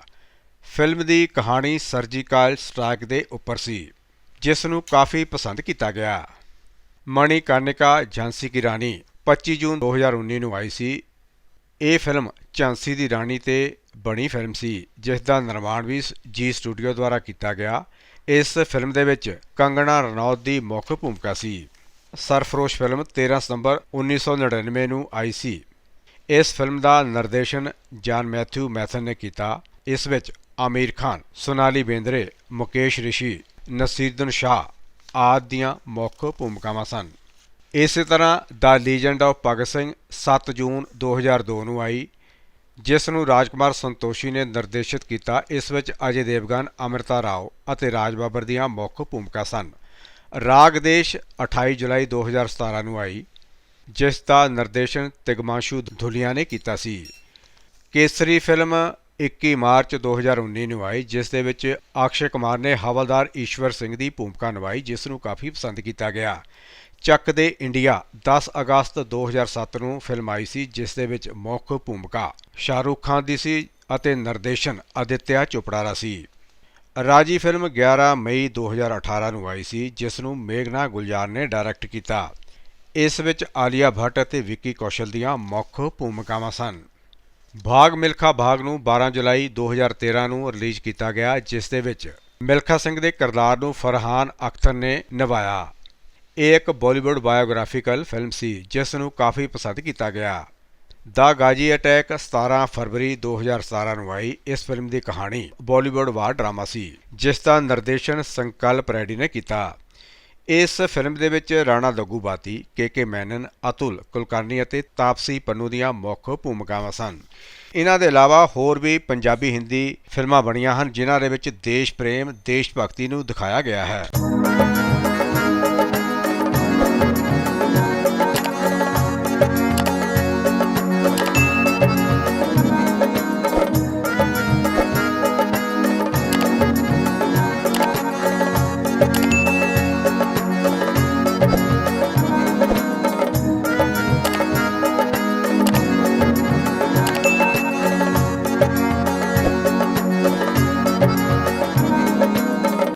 ਫਿਲਮ ਦੀ ਕਹਾਣੀ ਸਰਜੀਕਲ ਸਟ੍ਰਾਈਕ ਦੇ ਉੱਪਰ ਸੀ। ਜਿਸ ਨੂੰ ਕਾਫੀ ਪਸੰਦ ਕੀਤਾ ਗਿਆ। ਮਣੀਕਰਨਿਕਾ ਝਾਂਸੀ ਕੀ ਰਾਣੀ 25 ਜੂਨ 2019 ਨੂੰ ਆਈ ਸੀ। ਇਹ ਫਿਲਮ ਝਾਂਸੀ ਦੀ ਰਾਣੀ ਤੇ ਬਣੀ ਫਿਲਮ ਸੀ ਜਿਸ ਦਾ ਨਿਰਮਾਣ ਵੀ ਜੀ ਸਟੂਡੀਓ ਦੁਆਰਾ ਕੀਤਾ ਗਿਆ। ਇਸ ਫਿਲਮ ਦੇ ਵਿੱਚ ਕੰਗਣਾ ਰਣੌਤ ਦੀ ਮੁੱਖ ਭੂਮਿਕਾ ਸੀ। ਸਰਫਰੋਸ਼ ਫਿਲਮ 13 ਸਤੰਬਰ 1999 ਨੂੰ ਆਈ ਸੀ। ਇਸ ਫਿਲਮ ਦਾ ਨਿਰਦੇਸ਼ਨ ਜਾਨ ਮੈਥਿਊ ਮੈਥਨ ਨੇ ਕੀਤਾ। ਇਸ ਵਿੱਚ ਆਮੀਰ ਖਾਨ, ਸੋਨਾਲੀ ਬੇਂਦਰੇ, ਮੁਕੇਸ਼ ਰਿਸ਼ੀ ਨਸੀਰੁਦੀਨ ਸ਼ਾਹ ਆਦਿ ਦੀਆਂ ਮੁੱਖ ਭੂਮਿਕਾਵਾਂ ਸਨ। ਇਸੇ ਤਰ੍ਹਾਂ ਦਾ ਲੀਜੈਂਡ ਆਫ ਭਗਤ ਸਿੰਘ 7 ਜੂਨ 2002 ਨੂੰ ਆਈ, ਜਿਸ ਨੂੰ ਰਾਜਕੁਮਾਰ ਸੰਤੋਸ਼ੀ ਨੇ ਨਿਰਦੇਸ਼ਿਤ ਕੀਤਾ। ਇਸ ਵਿੱਚ ਅਜੇ ਦੇਵਗਨ, ਅਮ੍ਰਿਤਾ ਰਾਓ ਅਤੇ ਰਾਜ ਬਾਬਰ ਦੀਆਂ ਮੁੱਖ ਭੂਮਿਕਾ ਸਨ। ਰਾਗਦੇਸ਼ 28 ਜੁਲਾਈ 2017 ਨੂੰ ਆਈ, ਜਿਸ ਦਾ ਨਿਰਦੇਸ਼ਨ ਤਿਗਮਾਂਸ਼ੂ ਧੁਲੀਆ ਨੇ ਕੀਤਾ ਸੀ। ਕੇਸਰੀ ਫਿਲਮ 21 ਮਾਰਚ 2019 ਨੂੰ ਆਈ, ਜਿਸ ਦੇ ਵਿੱਚ ਅਕਸ਼ੇ ਕੁਮਾਰ ਨੇ ਹਵਲਦਾਰ ਈਸ਼ਵਰ ਸਿੰਘ ਦੀ ਭੂਮਿਕਾ ਨਿਭਾਈ, ਜਿਸ ਨੂੰ ਕਾਫੀ ਪਸੰਦ ਕੀਤਾ ਗਿਆ। ਚੱਕ ਦੇ ਇੰਡੀਆ 10 ਅਗਸਤ 2007 ਨੂੰ ਫਿਲਮ ਆਈ ਸੀ, ਜਿਸ ਦੇ ਵਿੱਚ ਮੁੱਖ ਭੂਮਿਕਾ ਸ਼ਾਹਰੁਖ ਖਾਨ ਦੀ ਸੀ ਅਤੇ ਨਿਰਦੇਸ਼ਨ ਅਦਿੱਤਿਆ ਚੋਪੜਾ ਦਾ ਸੀ। ਰਾਜੀ ਫਿਲਮ 11 ਮਈ 2018 ਨੂੰ ਆਈ ਸੀ, ਜਿਸ ਨੂੰ ਮੇਘਨਾ ਗੁਲਜ਼ਾਰ ਨੇ ਡਾਇਰੈਕਟ ਕੀਤਾ। ਇਸ ਵਿੱਚ ਆਲੀਆ ਭੱਟ ਅਤੇ ਵਿੱਕੀ ਕੌਸ਼ਲ ਦੀਆਂ ਮੁੱਖ ਭੂਮਿਕਾਵਾਂ ਸਨ। ਭਾਗ ਮਿਲਖਾ ਭਾਗ ਨੂੰ 12 ਜੁਲਾਈ 2013 ਨੂੰ ਰਿਲੀਜ਼ ਕੀਤਾ ਗਿਆ, ਜਿਸ ਦੇ ਵਿੱਚ ਮਿਲਖਾ ਸਿੰਘ ਦੇ ਕਿਰਦਾਰ ਨੂੰ ਫਰਹਾਨ ਅਖਤਰ ਨੇ ਨਿਭਾਇਆ। ਇਹ ਇੱਕ ਬਾਲੀਵੁੱਡ ਬਾਇਓਗ੍ਰਾਫੀਕਲ ਫਿਲਮ ਸੀ, ਜਿਸ ਨੂੰ ਕਾਫੀ ਪਸੰਦ ਕੀਤਾ ਗਿਆ। ਦਾ ਗਾਜੀ ਅਟੈਕ 17 ਫਰਵਰੀ 2017 ਨੂੰ ਆਈ, ਇਸ ਫਿਲਮ ਦੀ ਕਹਾਣੀ ਬਾਲੀਵੁੱਡ ਵਾਰ ਡਰਾਮਾ ਸੀ, ਜਿਸ ਦਾ ਨਿਰਦੇਸ਼ਨ ਸੰਕਲਪ ਰੈਡੀ ਨੇ ਕੀਤਾ। ਇਸ ਫਿਲਮ ਦੇ ਵਿੱਚ ਰਾਣਾ ਦੱਗੂਬਾਤੀ ਕੇ ਕੇ ਮੈਨਨ, ਅਤੁਲ ਕੁਲਕਰਨੀ ਅਤੇ ਤਾਪਸੀ ਪੰਨੂ ਦੀਆਂ ਮੁੱਖ ਭੂਮਿਕਾਵਾਂ ਸਨ। ਇਹਨਾਂ ਦੇ ਇਲਾਵਾ ਹੋਰ ਵੀ ਪੰਜਾਬੀ ਹਿੰਦੀ ਫਿਲਮਾਂ ਬਣੀਆਂ ਹਨ, ਜਿਨ੍ਹਾਂ ਦੇ ਵਿੱਚ ਦੇਸ਼ ਪ੍ਰੇਮ, ਦੇਸ਼ ਭਗਤੀ ਨੂੰ ਦਿਖਾਇਆ ਗਿਆ ਹੈ।